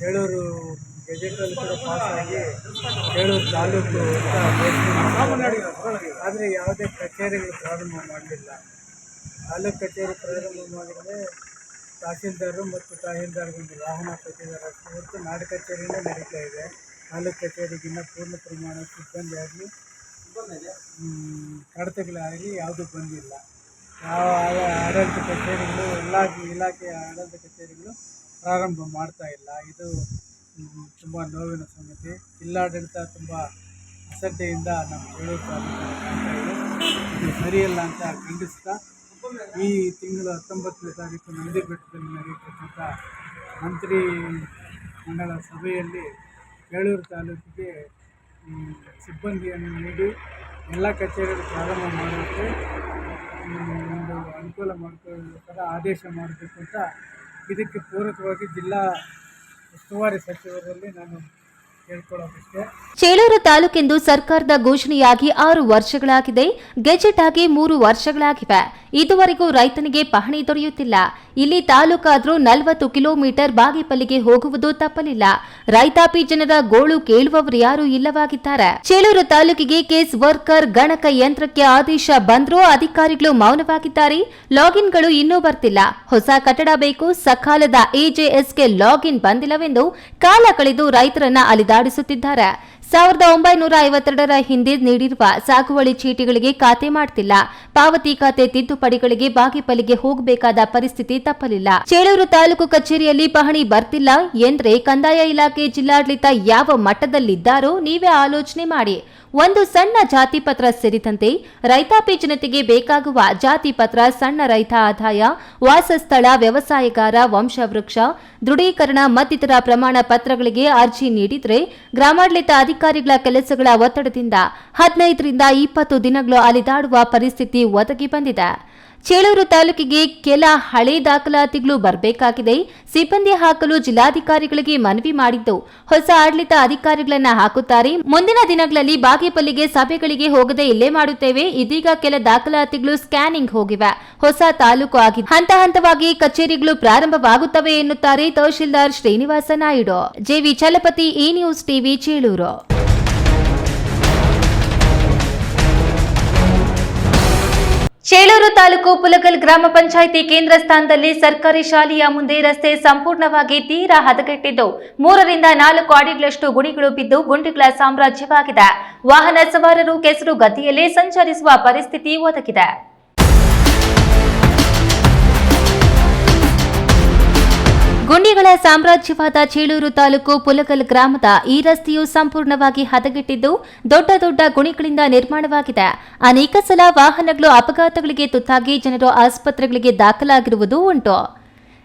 H: ಚೇಳೂರು ಗೆಜೆಟಲ್ಲಿ ಕೂಡ ಪಾಸಾಗಿ ಚೇಳೂರು ತಾಲೂಕು ಅಂತ ಆದರೆ ಯಾವುದೇ ಕಚೇರಿಗಳು ಪ್ರಾರಂಭ ಮಾಡಲಿಲ್ಲ. ತಾಲೂಕು ಕಚೇರಿ ಪ್ರಾರಂಭ ಮಾಡಿದರೆ ತಹಸೀಲ್ದಾರರು ಮತ್ತು ತಹಸೀಲ್ದಾರ್ಗೊಂದು ವಾಹನ ಕಚೇರಿ ಅಷ್ಟೇ ಹೊರತು ನಾಡು ಕಚೇರಿನೇ ನಡೀತಾ ಇದೆ. ತಾಲೂಕು ಕಚೇರಿಗಿನ್ನ ಪೂರ್ಣ ಪ್ರಮಾಣ ಸಿಬ್ಬಂದಿ ಆಗಲಿ ಕಡತಗಳಾಗಲಿ ಯಾವುದೂ ಬಂದಿಲ್ಲ. ಯಾವ ಆಡಳಿತ ಕಚೇರಿಗಳು, ಎಲ್ಲ ಇಲಾಖೆಯ ಆಡಳಿತ ಕಚೇರಿಗಳು ಪ್ರಾರಂಭ ಮಾಡ್ತಾ ಇಲ್ಲ. ಇದು ತುಂಬ ನೋವಿನ ಸಂಗತಿ. ಜಿಲ್ಲಾಡಳಿತ ತುಂಬ ಅಸಡ್ಡೆಯಿಂದ ನಮ್ಮ ಚೇಳೂರು ಇದೆ. ಸರಿಯಲ್ಲ ಅಂತ ಖಂಡಿಸ್ತಾ ಈ ತಿಂಗಳು ಹತ್ತೊಂಬತ್ತನೇ ತಾರೀಕು ನಂದಿ ಬೆಟ್ಟದಲ್ಲಿ ನಡೆಯತಕ್ಕಂಥ ಮಂತ್ರಿ ಮಂಡಳ ಸಭೆಯಲ್ಲಿ ಬೇಳೂರು ತಾಲೂಕಿಗೆ ಸಿಬ್ಬಂದಿಯನ್ನು ನೀಡಿ ಎಲ್ಲ ಕಚೇರಿಗಳು ಪ್ರಾರಂಭ ಮಾಡೋಕ್ಕೆ ಒಂದು ಅನುಕೂಲ ಮಾಡಿಕೊಳ್ಳೋದಕ್ಕೋಸ್ಕರ ಆದೇಶ ಮಾಡಬೇಕು ಅಂತ ಇದಕ್ಕೆ ಪೂರಕವಾಗಿ ಜಿಲ್ಲಾ ಉಸ್ತುವಾರಿ ಸಚಿವರಲ್ಲಿ ನಾನು
A: ಚೇಳೂರು ತಾಲೂಕೆಂದು ಸರ್ಕಾರದ ಘೋಷಣೆಯಾಗಿ ಆರು ವರ್ಷಗಳಾಗಿದೆ. ಗೆಜೆಟ್ ಆಗಿ ಮೂರು ವರ್ಷಗಳಾಗಿವೆ. ಇದುವರೆಗೂ ರೈತನಿಗೆ ಪಹಣಿ ದೊರೆಯುತ್ತಿಲ್ಲ. ಇಲ್ಲಿ ತಾಲೂಕಾದರೂ ನಲವತ್ತು ಕಿಲೋಮೀಟರ್ ಬಾಗೇಪಲ್ಲಿಗೆ ಹೋಗುವುದು ತಪ್ಪಲಿಲ್ಲ. ರೈತಾಪಿ ಜನರ ಗೋಳು ಕೇಳುವವರು ಯಾರೂ ಇಲ್ಲವಾಗಿದ್ದಾರೆ. ಚೇಳೂರು ತಾಲೂಕಿಗೆ ಕೇಸ್ ವರ್ಕರ್, ಗಣಕ ಯಂತ್ರಕ್ಕೆ ಆದೇಶ ಬಂದ್ರೂ ಅಧಿಕಾರಿಗಳು ಮೌನವಾಗಿದ್ದಾರೆ. ಲಾಗಿನ್ಗಳು ಇನ್ನೂ ಬರ್ತಿಲ್ಲ. ಹೊಸ ಕಟ್ಟಡ ಬೇಕು. ಸಕಾಲದ ಎಜೆಎಸ್ಗೆ ಲಾಗಿನ್ ಬಂದಿಲ್ಲವೆಂದು ಕಾಲ ಕಳೆದು ರೈತರನ್ನ ಅಲಿದಾಡಿಸುತ್ತಿದ್ದಾರೆ ಸಾವಿರದ ಒಂಬೈನೂರ ಐವತ್ತೆರಡರ ಹಿಂದೆ ನೀಡಿರುವ ಸಾಗುವಳಿ ಚೀಟಿಗಳಿಗೆ ಖಾತೆ ಮಾಡ್ತಿಲ್ಲ. ಪಾವತಿ ಖಾತೆ ತಿದ್ದುಪಡಿಗಳಿಗೆ ಬಾಗಿಪಲಿಗೆ ಹೋಗಬೇಕಾದ ಪರಿಸ್ಥಿತಿ ತಪ್ಪಲಿಲ್ಲ. ಚೇಳೂರು ತಾಲೂಕು ಕಚೇರಿಯಲ್ಲಿ ಪಹಣಿ ಬರ್ತಿಲ್ಲ. ಎಂದ್ರೆ ಕಂದಾಯ ಇಲಾಖೆ ಜಿಲ್ಲಾಡಳಿತ ಯಾವ ಮಟ್ಟದಲ್ಲಿದ್ದಾರೋ ನೀವೇ ಆಲೋಚನೆ ಮಾಡಿ. ಒಂದು ಸಣ್ಣ ಜಾತಿ ಪತ್ರ ಸೇರಿದಂತೆ ರೈತಾಪಿ ಜನತೆಗೆ ಬೇಕಾಗುವ ಜಾತಿ ಪತ್ರ, ಸಣ್ಣ ರೈತ ಆದಾಯ, ವಾಸಸ್ಥಳ, ವ್ಯವಸಾಯಗಾರ, ವಂಶವೃಕ್ಷ, ದೃಢೀಕರಣ ಮತ್ತಿತರ ಪ್ರಮಾಣ ಪತ್ರಗಳಿಗೆ ಅರ್ಜಿ ನೀಡಿದರೆ ಗ್ರಾಮಾಡಳಿತ ಅಧಿಕಾರಿಗಳ ಕೆಲಸಗಳ ಒತ್ತಡದಿಂದ ಹದಿನೈದರಿಂದ ಇಪ್ಪತ್ತು ದಿನಗಳು ಅಲಿದಾಡುವ ಪರಿಸ್ಥಿತಿ ಒದಗಿ ಬಂದಿದೆ. ಚೇಳೂರು ತಾಲೂಕಿಗೆ ಕೆಲ ಹಳೆ ದಾಖಲಾತಿಗಳು ಬರಬೇಕಾಗಿದೆ. ಸಿಬ್ಬಂದಿ ಹಾಕಲು ಜಿಲ್ಲಾಧಿಕಾರಿಗಳಿಗೆ ಮನವಿ ಮಾಡಿದ್ದು, ಹೊಸ ಆಡಳಿತ ಅಧಿಕಾರಿಗಳನ್ನ ಹಾಕುತ್ತಾರೆ. ಮುಂದಿನ ದಿನಗಳಲ್ಲಿ ಬಾಗೇಪಲ್ಲಿಗೆ ಸಭೆಗಳಿಗೆ ಹೋಗದೆ ಇಲ್ಲೇ ಮಾಡುತ್ತೇವೆ. ಇದೀಗ ಕೆಲ ದಾಖಲಾತಿಗಳು ಸ್ಕ್ಯಾನಿಂಗ್ ಹೋಗಿವೆ. ಹೊಸ ತಾಲೂಕು ಆಗಿದೆ ಹಂತ ಹಂತವಾಗಿ ಕಚೇರಿಗಳು ಪ್ರಾರಂಭವಾಗುತ್ತವೆ ಎನ್ನುತ್ತಾರೆ tahsildar Srinivasa Naidu. JV Chalapathi E news TV, Chelur. Chelur taluk Pulagal ಗ್ರಾಮ ಪಂಚಾಯಿತಿ ಕೇಂದ್ರ ಸ್ಥಾನದಲ್ಲಿ ಸರ್ಕಾರಿ ಶಾಲೆಯ ಮುಂದೆ ರಸ್ತೆ ಸಂಪೂರ್ಣವಾಗಿ ತೀರಾ ಹದಗೆಟ್ಟಿದ್ದು, ಮೂರರಿಂದ ನಾಲ್ಕು ಅಡಿಗಳಷ್ಟು ಗುಣಿಗಳು ಬಿದ್ದು ಗುಂಡಿಗಳ ಸಾಮ್ರಾಜ್ಯವಾಗಿದೆ. ವಾಹನ ಸವಾರರು ಕೆಸರು ಗತಿಯಲ್ಲಿ ಸಂಚರಿಸುವ ಪರಿಸ್ಥಿತಿ ಒದಗಿದೆ. ಗುಂಡಿಗಳ ಸಾಮ್ರಾಜ್ಯವಾದ ಚೇಳೂರು ತಾಲೂಕು ಪುಲಕಲ್ ಗ್ರಾಮದ ಈ ರಸ್ತೆಯು ಸಂಪೂರ್ಣವಾಗಿ ಹದಗೆಟ್ಟಿದ್ದು ದೊಡ್ಡ ದೊಡ್ಡ ಗುಣಿಗಳಿಂದ ನಿರ್ಮಾಣವಾಗಿದೆ. ಅನೇಕ ಸಲ ವಾಹನಗಳು ಅಪಘಾತಗಳಿಗೆ ತುತ್ತಾಗಿ ಜನರು ಆಸ್ಪತ್ರೆಗಳಿಗೆ ದಾಖಲಾಗಿರುವುದು ಉಂಟು.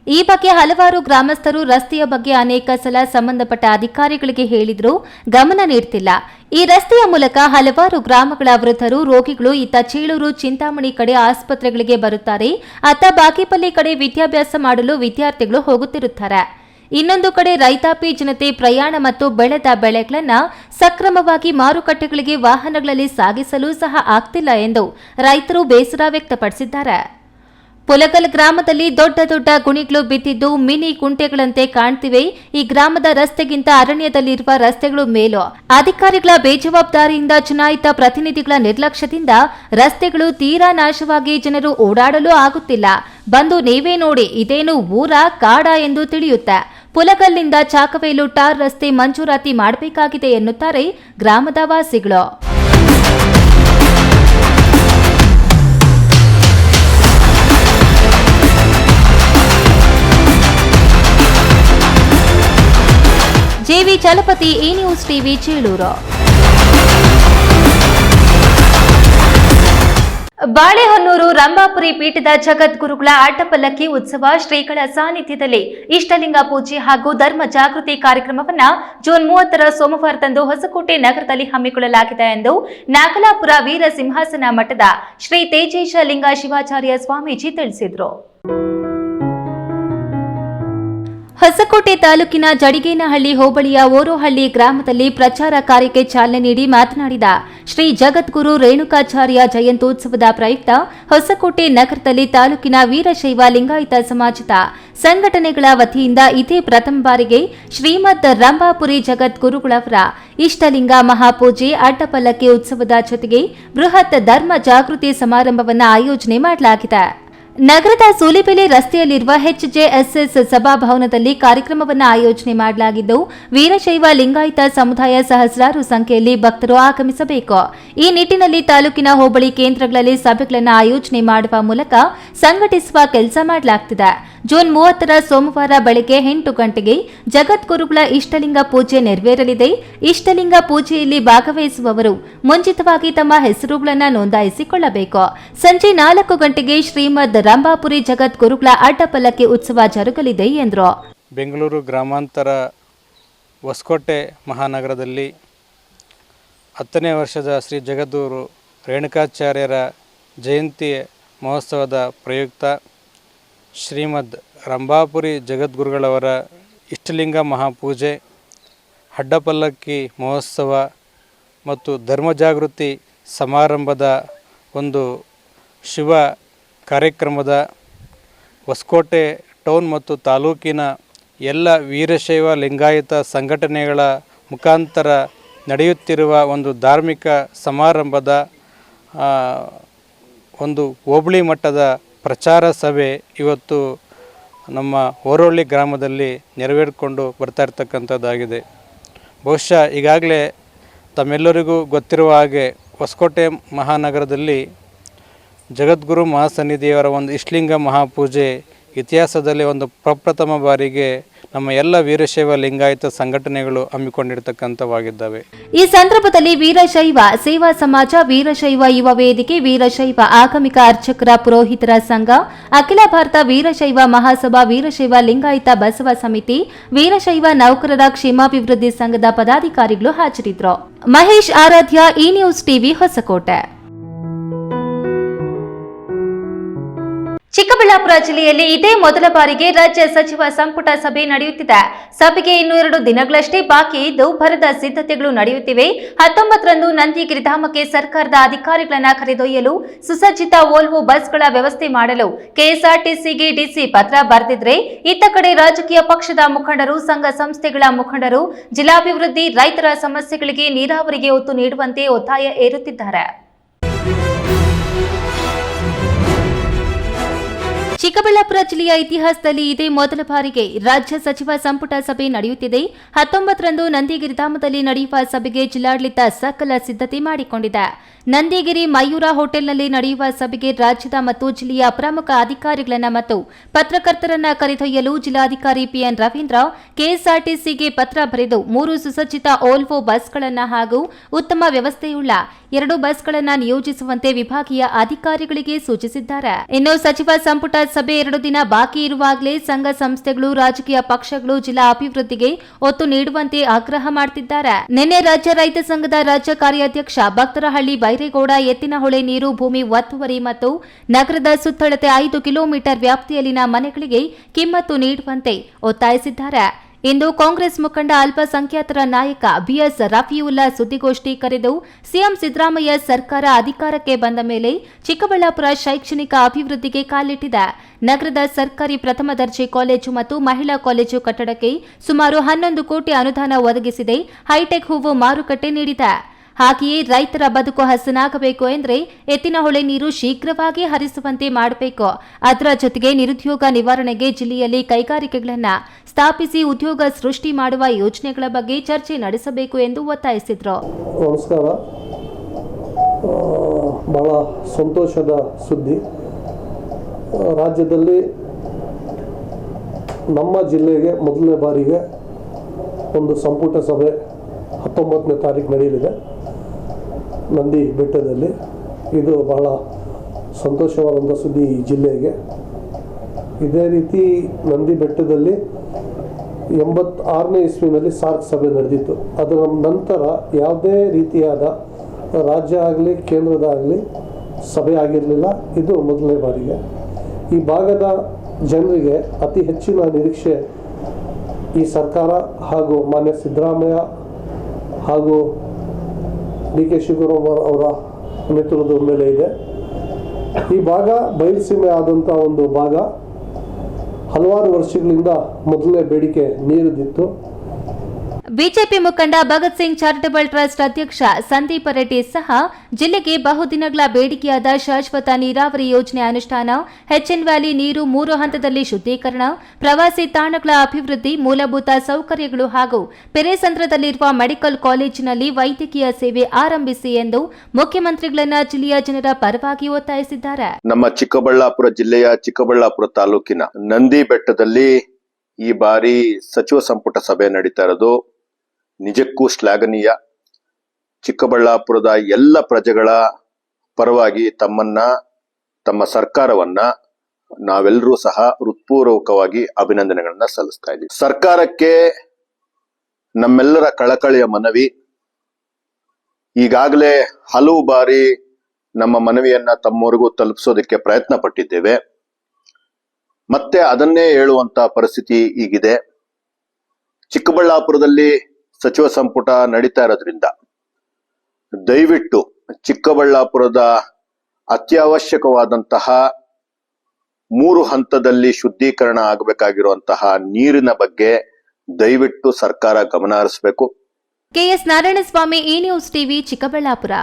A: ಈ ಬಗ್ಗೆ ಹಲವಾರು ಗ್ರಾಮಸ್ಥರು ರಸ್ತೆಯ ಬಗ್ಗೆ ಅನೇಕ ಸಲ ಸಂಬಂಧಪಟ್ಟ ಅಧಿಕಾರಿಗಳಿಗೆ ಹೇಳಿದರೂ ಗಮನ ನೀಡ್ತಿಲ್ಲ. ಈ ರಸ್ತೆಯ ಮೂಲಕ ಹಲವಾರು ಗ್ರಾಮಗಳ ವೃದ್ಧರು, ರೋಗಿಗಳು, ಇತ್ತ ಚೀಳೂರು, ಚಿಂತಾಮಣಿ ಕಡೆ ಆಸ್ಪತ್ರೆಗಳಿಗೆ ಬರುತ್ತಾರೆ. ಅತ್ತ ಬಾಕಿಪಲ್ಲಿ ಕಡೆ ವಿದ್ಯಾಭ್ಯಾಸ ಮಾಡಲು ವಿದ್ಯಾರ್ಥಿಗಳು ಹೋಗುತ್ತಿರುತ್ತಾರೆ. ಇನ್ನೊಂದು ಕಡೆ ರೈತಾಪಿ ಜನತೆ ಪ್ರಯಾಣ ಮತ್ತು ಬೆಳೆದ ಬೆಳೆಗಳನ್ನು ಸಕ್ರಮವಾಗಿ ಮಾರುಕಟ್ಟೆಗಳಿಗೆ ವಾಹನಗಳಲ್ಲಿ ಸಾಗಿಸಲು ಸಹ ಆಗ್ತಿಲ್ಲ ಎಂದು ರೈತರು ಬೇಸರ ವ್ಯಕ್ತಪಡಿಸಿದ್ದಾರೆ. ಪುಲಕಲ್ ಗ್ರಾಮದಲ್ಲಿ ದೊಡ್ಡ ದೊಡ್ಡ ಗುಣಿಗಳು ಬಿದ್ದಿದ್ದು ಮಿನಿ ಕುಂಟೆಗಳಂತೆ ಕಾಣ್ತಿವೆ. ಈ ಗ್ರಾಮದ ರಸ್ತೆಗಿಂತ ಅರಣ್ಯದಲ್ಲಿರುವ ರಸ್ತೆಗಳು ಮೇಲು. ಅಧಿಕಾರಿಗಳ ಬೇಜವಾಬ್ದಾರಿಯಿಂದ ಚುನಾಯಿತ ಪ್ರತಿನಿಧಿಗಳ ನಿರ್ಲಕ್ಷ್ಯದಿಂದ ರಸ್ತೆಗಳು ತೀರಾ ನಾಶವಾಗಿ ಜನರು ಓಡಾಡಲು ಆಗುತ್ತಿಲ್ಲ. ಬಂದು ನೀವೇ ನೋಡಿ, ಇದೇನು ಊರ ಕಾಡ ಎಂದು ತಿಳಿಯುತ್ತೆ. ಪುಲಕಲ್ನಿಂದ ಚಾಕವೇಲು ಟಾರ್ ರಸ್ತೆ ಮಂಜೂರಾತಿ ಮಾಡಬೇಕಾಗಿದೆ ಎನ್ನುತ್ತಾರೆ ಗ್ರಾಮದ ವಾಸಿಗಳು. JV Chalapathi E news TV Chelur. Balehonnur, Rambhapuri ಪೀಠದ ಜಗದ್ಗುರುಗಳ ಆಟಪಲ್ಲಕ್ಕಿ ಉತ್ಸವ ಶ್ರೀಗಳ ಸಾನ್ನಿಧ್ಯದಲ್ಲಿ ಇಷ್ಟಲಿಂಗ ಪೂಜೆ ಹಾಗೂ ಧರ್ಮ ಜಾಗೃತಿ ಕಾರ್ಯಕ್ರಮವನ್ನ ಜೂನ್ ಮೂವತ್ತರ ಸೋಮವಾರದಂದು ಹೊಸಕೋಟೆ ನಗರದಲ್ಲಿ ಹಮ್ಮಿಕೊಳ್ಳಲಾಗಿದೆ ಎಂದು ನಾಗಲಾಪುರ ವೀರ ಸಿಂಹಾಸನ ಮಠದ ಶ್ರೀ ತೇಜೇಶ ಲಿಂಗ ಶಿವಾಚಾರ್ಯ ಸ್ವಾಮೀಜಿ ತಿಳಿಸಿದರು. ಹೊಸಕೋಟೆ ತಾಲೂಕಿನ ಜಡಿಗೇನಹಳ್ಳಿ ಹೋಬಳಿಯ ಓರೋಹಳ್ಳಿ ಗ್ರಾಮದಲ್ಲಿ ಪ್ರಚಾರ ಕಾರ್ಯಕ್ಕೆ ಚಾಲನೆ ನೀಡಿ ಮಾತನಾಡಿದ ಶ್ರೀ ಜಗದ್ಗುರು ರೇಣುಕಾಚಾರ್ಯ ಜಯಂತ್ಯೋತ್ಸವದ ಪ್ರಯುಕ್ತ ಹೊಸಕೋಟೆ ನಗರದಲ್ಲಿ ತಾಲೂಕಿನ ವೀರಶೈವ ಲಿಂಗಾಯತ ಸಮಾಜದ ಸಂಘಟನೆಗಳ ವತಿಯಿಂದ ಇದೇ ಪ್ರಥಮ ಬಾರಿಗೆ ಶ್ರೀಮದ್ ರಂಭಾಪುರಿ ಜಗದ್ಗುರುಗಳವರ ಇಷ್ಟಲಿಂಗ ಮಹಾಪೂಜೆ ಅಡ್ಡಪಲ್ಲಕ್ಕಿ ಉತ್ಸವದ ಜೊತೆಗೆ ಬೃಹತ್ ಧರ್ಮ ಜಾಗೃತಿ ಸಮಾರಂಭವನ್ನು ಆಯೋಜನೆ ಮಾಡಲಾಗಿದೆ. ನಗರದ ಸೂಲಿಬೆಲೆ ರಸ್ತೆಯಲ್ಲಿರುವ ಎಚ್ಜೆಎಸ್ಎಸ್ ಸಭಾಭವನದಲ್ಲಿ ಕಾರ್ಯಕ್ರಮವನ್ನು ಆಯೋಜನೆ ಮಾಡಲಾಗಿದ್ದು, ವೀರಶೈವ ಲಿಂಗಾಯತ ಸಮುದಾಯ ಸಹಸ್ರಾರು ಸಂಖ್ಯೆಯಲ್ಲಿ ಭಕ್ತರು ಆಗಮಿಸಬೇಕು. ಈ ನಿಟ್ಟಿನಲ್ಲಿ ತಾಲೂಕಿನ ಹೋಬಳಿ ಕೇಂದ್ರಗಳಲ್ಲಿ ಸಭೆಗಳನ್ನು ಆಯೋಜನೆ ಮಾಡುವ ಮೂಲಕ ಸಂಘಟಿಸುವ ಕೆಲಸ ಮಾಡಲಾಗುತ್ತಿದೆ ಜೂನ್ ಮೂವತ್ತರ ಸೋಮವಾರ ಬೆಳಗ್ಗೆ ಎಂಟು ಗಂಟೆಗೆ ಜಗದ್ಗುರುಗಳ ಇಷ್ಟಲಿಂಗ ಪೂಜೆ ನೆರವೇರಲಿದೆ. ಇಷ್ಟಲಿಂಗ ಪೂಜೆಯಲ್ಲಿ ಭಾಗವಹಿಸುವವರು ಮುಂಚಿತವಾಗಿ ತಮ್ಮ ಹೆಸರುಗಳನ್ನು ನೋಂದಾಯಿಸಿಕೊಳ್ಳಬೇಕು. ಸಂಜೆ ನಾಲ್ಕು ಗಂಟೆಗೆ ಶ್ರೀಮದ್ ರಂಭಾಪುರಿ ಜಗದ್ಗುರುಗಳ ಅಡ್ಡಪಲ್ಲಕ್ಕಿ ಉತ್ಸವ ಜರುಗಲಿದೆ ಎಂದರು.
C: ಬೆಂಗಳೂರು ಗ್ರಾಮಾಂತರ ಹೊಸಕೋಟೆ ಮಹಾನಗರದಲ್ಲಿ ಹತ್ತನೇ ವರ್ಷದ ಶ್ರೀ ಜಗದ್ಗುರು ರೇಣುಕಾಚಾರ್ಯರ ಜಯಂತಿ ಮಹೋತ್ಸವದ ಪ್ರಯುಕ್ತ ಶ್ರೀಮದ್ ರಂಭಾಪುರಿ ಜಗದ್ಗುರುಗಳವರ ಇಷ್ಟಲಿಂಗ ಮಹಾಪೂಜೆ ಅಡ್ಡಪಲ್ಲಕ್ಕಿ ಮಹೋತ್ಸವ ಮತ್ತು ಧರ್ಮ ಜಾಗೃತಿ ಸಮಾರಂಭದ ಒಂದು ಶುಭ ಕಾರ್ಯಕ್ರಮದ ಹೊಸಕೋಟೆ ಟೌನ್ ಮತ್ತು ತಾಲೂಕಿನ ಎಲ್ಲ ವೀರಶೈವ ಲಿಂಗಾಯತ ಸಂಘಟನೆಗಳ ಮುಖಾಂತರ ನಡೆಯುತ್ತಿರುವ ಒಂದು ಧಾರ್ಮಿಕ ಸಮಾರಂಭದ ಒಂದು ಹೋಬಳಿ ಮಟ್ಟದ ಪ್ರಚಾರ ಸಭೆ ಇವತ್ತು ನಮ್ಮ ಓರೊಳ್ಳಿ ಗ್ರಾಮದಲ್ಲಿ ನೆರವೇರಿಕೊಂಡು ಬರ್ತಾ ಇರ್ತಕ್ಕಂಥದ್ದಾಗಿದೆ. ಬಹುಶಃ ಈಗಾಗಲೇ ತಮ್ಮೆಲ್ಲರಿಗೂ ಗೊತ್ತಿರುವ ಹಾಗೆ ಹೊಸಕೋಟೆ ಮಹಾನಗರದಲ್ಲಿ ಜಗದ್ಗುರು ಮಹಾಸನ್ನಿಧಿಯವರ ಒಂದು ಇಷ್ಟಲಿಂಗ ಮಹಾಪೂಜೆ ಇತಿಹಾಸದಲ್ಲಿ ಒಂದು ಪ್ರಪ್ರಥಮ ಬಾರಿಗೆ ನಮ್ಮ ಎಲ್ಲ ವೀರಶೈವ ಲಿಂಗಾಯತ ಸಂಘಟನೆಗಳು ಹಮ್ಮಿಕೊಂಡಿರ್ತಕ್ಕಂಥವಾಗಿದ್ದಾವೆ.
A: ಈ ಸಂದರ್ಭದಲ್ಲಿ ವೀರಶೈವ ಸೇವಾ ಸಮಾಜ, ವೀರಶೈವ ಯುವ ವೇದಿಕೆ, ವೀರಶೈವ ಆಗಮಿಕ ಅರ್ಚಕರ ಪುರೋಹಿತರ ಸಂಘ, ಅಖಿಲ ಭಾರತ ವೀರಶೈವ ಮಹಾಸಭಾ, ವೀರಶೈವ ಲಿಂಗಾಯತ ಬಸವ ಸಮಿತಿ, ವೀರಶೈವ ನೌಕರರ ಕ್ಷೇಮಾಭಿವೃದ್ಧಿ ಸಂಘದ ಪದಾಧಿಕಾರಿಗಳು ಹಾಜರಿದ್ದರು. ಮಹೇಶ್ ಆರಾಧ್ಯ ಈ ನ್ಯೂಸ್ ಟಿವಿ ಹೊಸಕೋಟೆ. ಚಿಕ್ಕಬಳ್ಳಾಪುರ ಜಿಲ್ಲೆಯಲ್ಲಿ ಇದೇ ಮೊದಲ ಬಾರಿಗೆ ರಾಜ್ಯ ಸಚಿವ ಸಂಪುಟ ಸಭೆ ನಡೆಯುತ್ತಿದೆ. ಸಭೆಗೆ ಇನ್ನೂ ಎರಡು ದಿನಗಳಷ್ಟೇ ಬಾಕಿ ಇದ್ದು ಭರದ ಸಿದ್ಧತೆಗಳು ನಡೆಯುತ್ತಿವೆ. ಹತ್ತೊಂಬತ್ತರಂದು ನಂದಿಗಿರಿಧಾಮಕ್ಕೆ ಸರ್ಕಾರದ ಅಧಿಕಾರಿಗಳನ್ನು ಕರೆದೊಯ್ಯಲು ಸುಸಜ್ಜಿತ ವೋಲ್ವೋ ಬಸ್ಗಳ ವ್ಯವಸ್ಥೆ ಮಾಡಲು ಕೆಎಸ್ಆರ್ಟಿಸಿಗೆ ಡಿಸಿ ಪತ್ರ ಬರೆದಿದ್ರೆ ಇತ್ತ ಕಡೆ ರಾಜಕೀಯ ಪಕ್ಷದ ಮುಖಂಡರು, ಸಂಘ ಸಂಸ್ಥೆಗಳ ಮುಖಂಡರು, ಜಿಲ್ಲಾಭಿವೃದ್ಧಿ ರೈತರ ಸಮಸ್ಯೆಗಳಿಗೆ ನೀರಾವರಿಗೆ ಒತ್ತು ನೀಡುವಂತೆ ಒತ್ತಾಯ ಏರುತ್ತಿದ್ದಾರೆ. ಚಿಕ್ಕಬಳ್ಳಾಪುರ ಜಿಲ್ಲೆಯ ಇತಿಹಾಸದಲ್ಲಿ ಇದೇ ಮೊದಲ ಬಾರಿಗೆ ರಾಜ್ಯ ಸಚಿವ ಸಂಪುಟ ಸಭೆ ನಡೆಯುತ್ತಿದೆ. ಹತ್ತೊಂಬತ್ತರಂದು ನಂದಿಗಿರಿಧಾಮದಲ್ಲಿ ನಡೆಯುವ ಸಭೆಗೆ ಜಿಲ್ಲಾಡಳಿತ ಸಕಲ ಸಿದ್ಧತೆ ಮಾಡಿಕೊಂಡಿದೆ. ನಂದಿಗಿರಿ ಮಯೂರ ಹೋಟೆಲ್ನಲ್ಲಿ ನಡೆಯುವ ಸಭೆಗೆ ರಾಜ್ಯದ ಮತ್ತು ಜಿಲ್ಲೆಯ ಪ್ರಮುಖ ಅಧಿಕಾರಿಗಳನ್ನು ಮತ್ತು ಪತ್ರಕರ್ತರನ್ನ ಕರೆದೊಯ್ಯಲು ಜಿಲ್ಲಾಧಿಕಾರಿ ಪಿಎನ್ ರವೀಂದ್ರ, ಕೆಎಸ್ಆರ್ಟಿಸಿಗೆ ಪತ್ರ ಬರೆದು ಮೂರು ಸುಸಜ್ಜಿತ ಓಲ್ವೋ ಬಸ್ಗಳನ್ನು ಹಾಗೂ ಉತ್ತಮ ವ್ಯವಸ್ಥೆಯುಳ್ಳ ಎರಡು ಬಸ್ಗಳನ್ನು ನಿಯೋಜಿಸುವಂತೆ ವಿಭಾಗೀಯ ಅಧಿಕಾರಿಗಳಿಗೆ ಸೂಚಿಸಿದ್ದಾರೆ. ಇನ್ನು ಸಚಿವ ಸಂಪುಟ ಸಭೆ ಎರಡು ದಿನ ಬಾಕಿ ಇರುವಾಗಲೇ ಸಂಘ ಸಂಸ್ಥೆಗಳು, ರಾಜಕೀಯ ಪಕ್ಷಗಳು, ಜಿಲ್ಲಾ ಅಭಿವೃದ್ಧಿಗೆ ಒತ್ತು ನೀಡುವಂತೆ ಆಗ್ರಹ ಮಾಡುತ್ತಿದ್ದಾರೆ ನಿನ್ನೆ ರಾಜ್ಯ ರೈತ ಸಂಘದ ರಾಜ್ಯ ಕಾರ್ಯಾಧ್ಯಕ್ಷ ಭಕ್ತರಹಳ್ಳಿ ಬೈರೇಗೌಡ ಎತ್ತಿನಹೊಳೆ ನೀರು ಭೂಮಿ ಒತ್ತುವರಿ ಮತ್ತು ನಗರದ ಸುತ್ತಳತೆ ಐದು ಕಿಲೋಮೀಟರ್ ವ್ಯಾಪ್ತಿಯಲ್ಲಿನ ಮನೆಗಳಿಗೆ ಕಿಮ್ಮತ್ತು ನೀಡುವಂತೆ ಒತ್ತಾಯಿಸಿದ್ದಾರೆ. ಇಂದು ಕಾಂಗ್ರೆಸ್ ಮುಖಂಡ ಅಲ್ಪಸಂಖ್ಯಾತರ ನಾಯಕ ಬಿಎಸ್ ರಫಿಯುಲ್ಲಾ ಸುದ್ದಿಗೋಷ್ಠಿ ಕರೆದು ಸಿಎಂ ಸಿದ್ದರಾಮಯ್ಯ ಸರ್ಕಾರ ಅಧಿಕಾರಕ್ಕೆ ಬಂದ ಮೇಲೆ ಚಿಕ್ಕಬಳ್ಳಾಪುರ ಶೈಕ್ಷಣಿಕ ಅಭಿವೃದ್ಧಿಗೆ ಕಾಲಿಟ್ಟಿದೆ. ನಗರದ ಸರ್ಕಾರಿ ಪ್ರಥಮ ದರ್ಜೆ ಕಾಲೇಜು ಮತ್ತು ಮಹಿಳಾ ಕಾಲೇಜು ಕಟ್ಟಡಕ್ಕೆ ಸುಮಾರು ಹನ್ನೊಂದು ಕೋಟಿ ಅನುದಾನ ಒದಗಿಸಿದೆ. ಹೈಟೆಕ್ ಹೂವು ಮಾರುಕಟ್ಟೆ ನೀಡಿದೆ. ಹಾಗೆಯೇ ರೈತರ ಬದುಕು ಹಸನಾಗಬೇಕು ಎಂದರೆ ಎತ್ತಿನಹೊಳೆ ನೀರು ಶೀಘ್ರವಾಗಿ ಹರಿಸುವಂತೆ ಮಾಡಬೇಕು. ಅದರ ಜೊತೆಗೆ ನಿರುದ್ಯೋಗ ನಿವಾರಣೆಗೆ ಜಿಲ್ಲೆಯಲ್ಲಿ ಕೈಗಾರಿಕೆಗಳನ್ನು ಸ್ಥಾಪಿಸಿ ಉದ್ಯೋಗ ಸೃಷ್ಟಿ ಮಾಡುವ ಯೋಜನೆಗಳ ಬಗ್ಗೆ ಚರ್ಚೆ ನಡೆಸಬೇಕು ಎಂದು ಒತ್ತಾಯಿಸಿದರು.
I: ನಮಸ್ಕಾರ. ಬಹಳ ಸಂತೋಷದ ಸುದ್ದಿ. ರಾಜ್ಯದಲ್ಲಿ ನಮ್ಮ ಜಿಲ್ಲೆಗೆ ಮೊದಲನೇ ಬಾರಿಗೆ ಒಂದು ಸಂಪುಟ ಸಭೆ ಹತ್ತೊಂಬತ್ತನೇ ತಾರೀಕು ನಡೆಯಲಿದೆ. ನಂದಿ ಬೆಟ್ಟದಲ್ಲಿ. ಇದು ಬಹಳ ಸಂತೋಷವಾದಂಥ ಸುದ್ದಿ ಈ ಜಿಲ್ಲೆಗೆ. ಇದೇ ರೀತಿ ನಂದಿ ಬೆಟ್ಟದಲ್ಲಿ ಎಂಬತ್ತಾರನೇ ಇಸ್ವಿನಲ್ಲಿ ಸಾರ್ಕ್ ಸಭೆ ನಡೆದಿತ್ತು. ಅದರ ನಂತರ ಯಾವುದೇ ರೀತಿಯಾದ ರಾಜ್ಯ ಆಗಲಿ, ಕೇಂದ್ರದ ಆಗಲಿ ಸಭೆ ಆಗಿರಲಿಲ್ಲ. ಇದು ಮೊದಲನೇ ಬಾರಿಗೆ. ಈ ಭಾಗದ ಜನರಿಗೆ ಅತಿ ಹೆಚ್ಚಿನ ನಿರೀಕ್ಷೆ ಈ ಸರ್ಕಾರ ಹಾಗೂ ಮಾನ್ಯ ಸಿದ್ದರಾಮಯ್ಯ ಹಾಗೂ ಡಿ ಕೆ ಶಿವಕುಮಾರ್ ಅವರ ನೇತೃತ್ವದ ಮೇಲೆ ಇದೆ. ಈ ಭಾಗ ಬಯಲುಸೀಮೆ ಆದಂಥ ಒಂದು ಭಾಗ ಹಲವಾರು ವರ್ಷಗಳಿಂದ ಮೊದಲನೇ ಬೇಡಿಕೆ ನೀರಿದ್ದಿತ್ತು.
A: ಬಿಜೆಪಿ ಮುಖಂಡ ಭಗತ್ ಸಿಂಗ್ ಚಾರಿಟಬಲ್ ಟ್ರಸ್ಟ್ ಅಧ್ಯಕ್ಷ ಸಂದೀಪ ರೆಡ್ಡಿ ಸಹ ಜಿಲ್ಲೆಗೆ ಬಹುದಿನಗಳ ಬೇಡಿಕೆಯಾದ ಶಾಶ್ವತ ನೀರಾವರಿ ಯೋಜನೆ ಅನುಷ್ಠಾನ ಹೆಚ್ಎನ್ ವ್ಯಾಲಿ ನೀರು ಮೂರು ಹಂತದಲ್ಲಿ ಶುದ್ದೀಕರಣ ಪ್ರವಾಸಿ ತಾಣಗಳ ಅಭಿವೃದ್ಧಿ, ಮೂಲಭೂತ ಸೌಕರ್ಯಗಳು ಹಾಗೂ ಪೆರೇಸಂದ್ರದಲ್ಲಿರುವ ಮೆಡಿಕಲ್ ಕಾಲೇಜಿನಲ್ಲಿ ವೈದ್ಯಕೀಯ ಸೇವೆ ಆರಂಭಿಸಿ ಎಂದು ಮುಖ್ಯಮಂತ್ರಿಗಳನ್ನ ಜಿಲ್ಲೆಯ ಜನರ ಪರವಾಗಿ ಒತ್ತಾಯಿಸಿದ್ದಾರೆ.
J: ನಮ್ಮ ಚಿಕ್ಕಬಳ್ಳಾಪುರ ಜಿಲ್ಲೆಯ ಚಿಕ್ಕಬಳ್ಳಾಪುರ ತಾಲೂಕಿನ ನಂದಿ ಬೆಟ್ಟದಲ್ಲಿ ಈ ಬಾರಿ ಸಚಿವ ಸಂಪುಟ ಸಭೆ ನಡೀತಾ ಇರೋದು. ನಿಜಕ್ಕೂ ಶ್ಲಾಘನೀಯ. ಚಿಕ್ಕಬಳ್ಳಾಪುರದ ಎಲ್ಲ ಪ್ರಜೆಗಳ ಪರವಾಗಿ ತಮ್ಮನ್ನ, ತಮ್ಮ ಸರ್ಕಾರವನ್ನ ನಾವೆಲ್ಲರೂ ಸಹ ಹೃತ್ಪೂರ್ವಕವಾಗಿ ಅಭಿನಂದನೆಗಳನ್ನ ಸಲ್ಲಿಸ್ತಾ ಇದ್ದೀವಿ. ಸರ್ಕಾರಕ್ಕೆ ನಮ್ಮೆಲ್ಲರ ಕಳಕಳಿಯ ಮನವಿ. ಈಗಾಗಲೇ ಹಲವು ಬಾರಿ ನಮ್ಮ ಮನವಿಯನ್ನ ತಮ್ಮವರೆಗೂ ತಲುಪಿಸೋದಕ್ಕೆ ಪ್ರಯತ್ನ ಪಟ್ಟಿದ್ದೇವೆ. ಮತ್ತೆ ಅದನ್ನೇ ಹೇಳುವಂತ ಪರಿಸ್ಥಿತಿ ಈಗಿದೆ. ಚಿಕ್ಕಬಳ್ಳಾಪುರದಲ್ಲಿ ಸಚಿವ ಸಂಪುಟ ನಡೀತಾ ಇರೋದ್ರಿಂದ. ದಯವಿಟ್ಟು ಚಿಕ್ಕಬಳ್ಳಾಪುರದ ಅತ್ಯವಶ್ಯಕವಾದಂತಹ ಮೂರು ಹಂತದಲ್ಲಿ ಶುದ್ಧೀಕರಣ ಆಗಬೇಕಾಗಿರುವಂತಹ ನೀರಿನ ಬಗ್ಗೆ ದಯವಿಟ್ಟು ಸರ್ಕಾರ ಗಮನ ಹರಿಸಬೇಕು.
A: ಕೆಎಸ್ ನಾರಾಯಣಸ್ವಾಮಿ ಈ ನ್ಯೂಸ್ ಟಿವಿ, ಚಿಕ್ಕಬಳ್ಳಾಪುರ.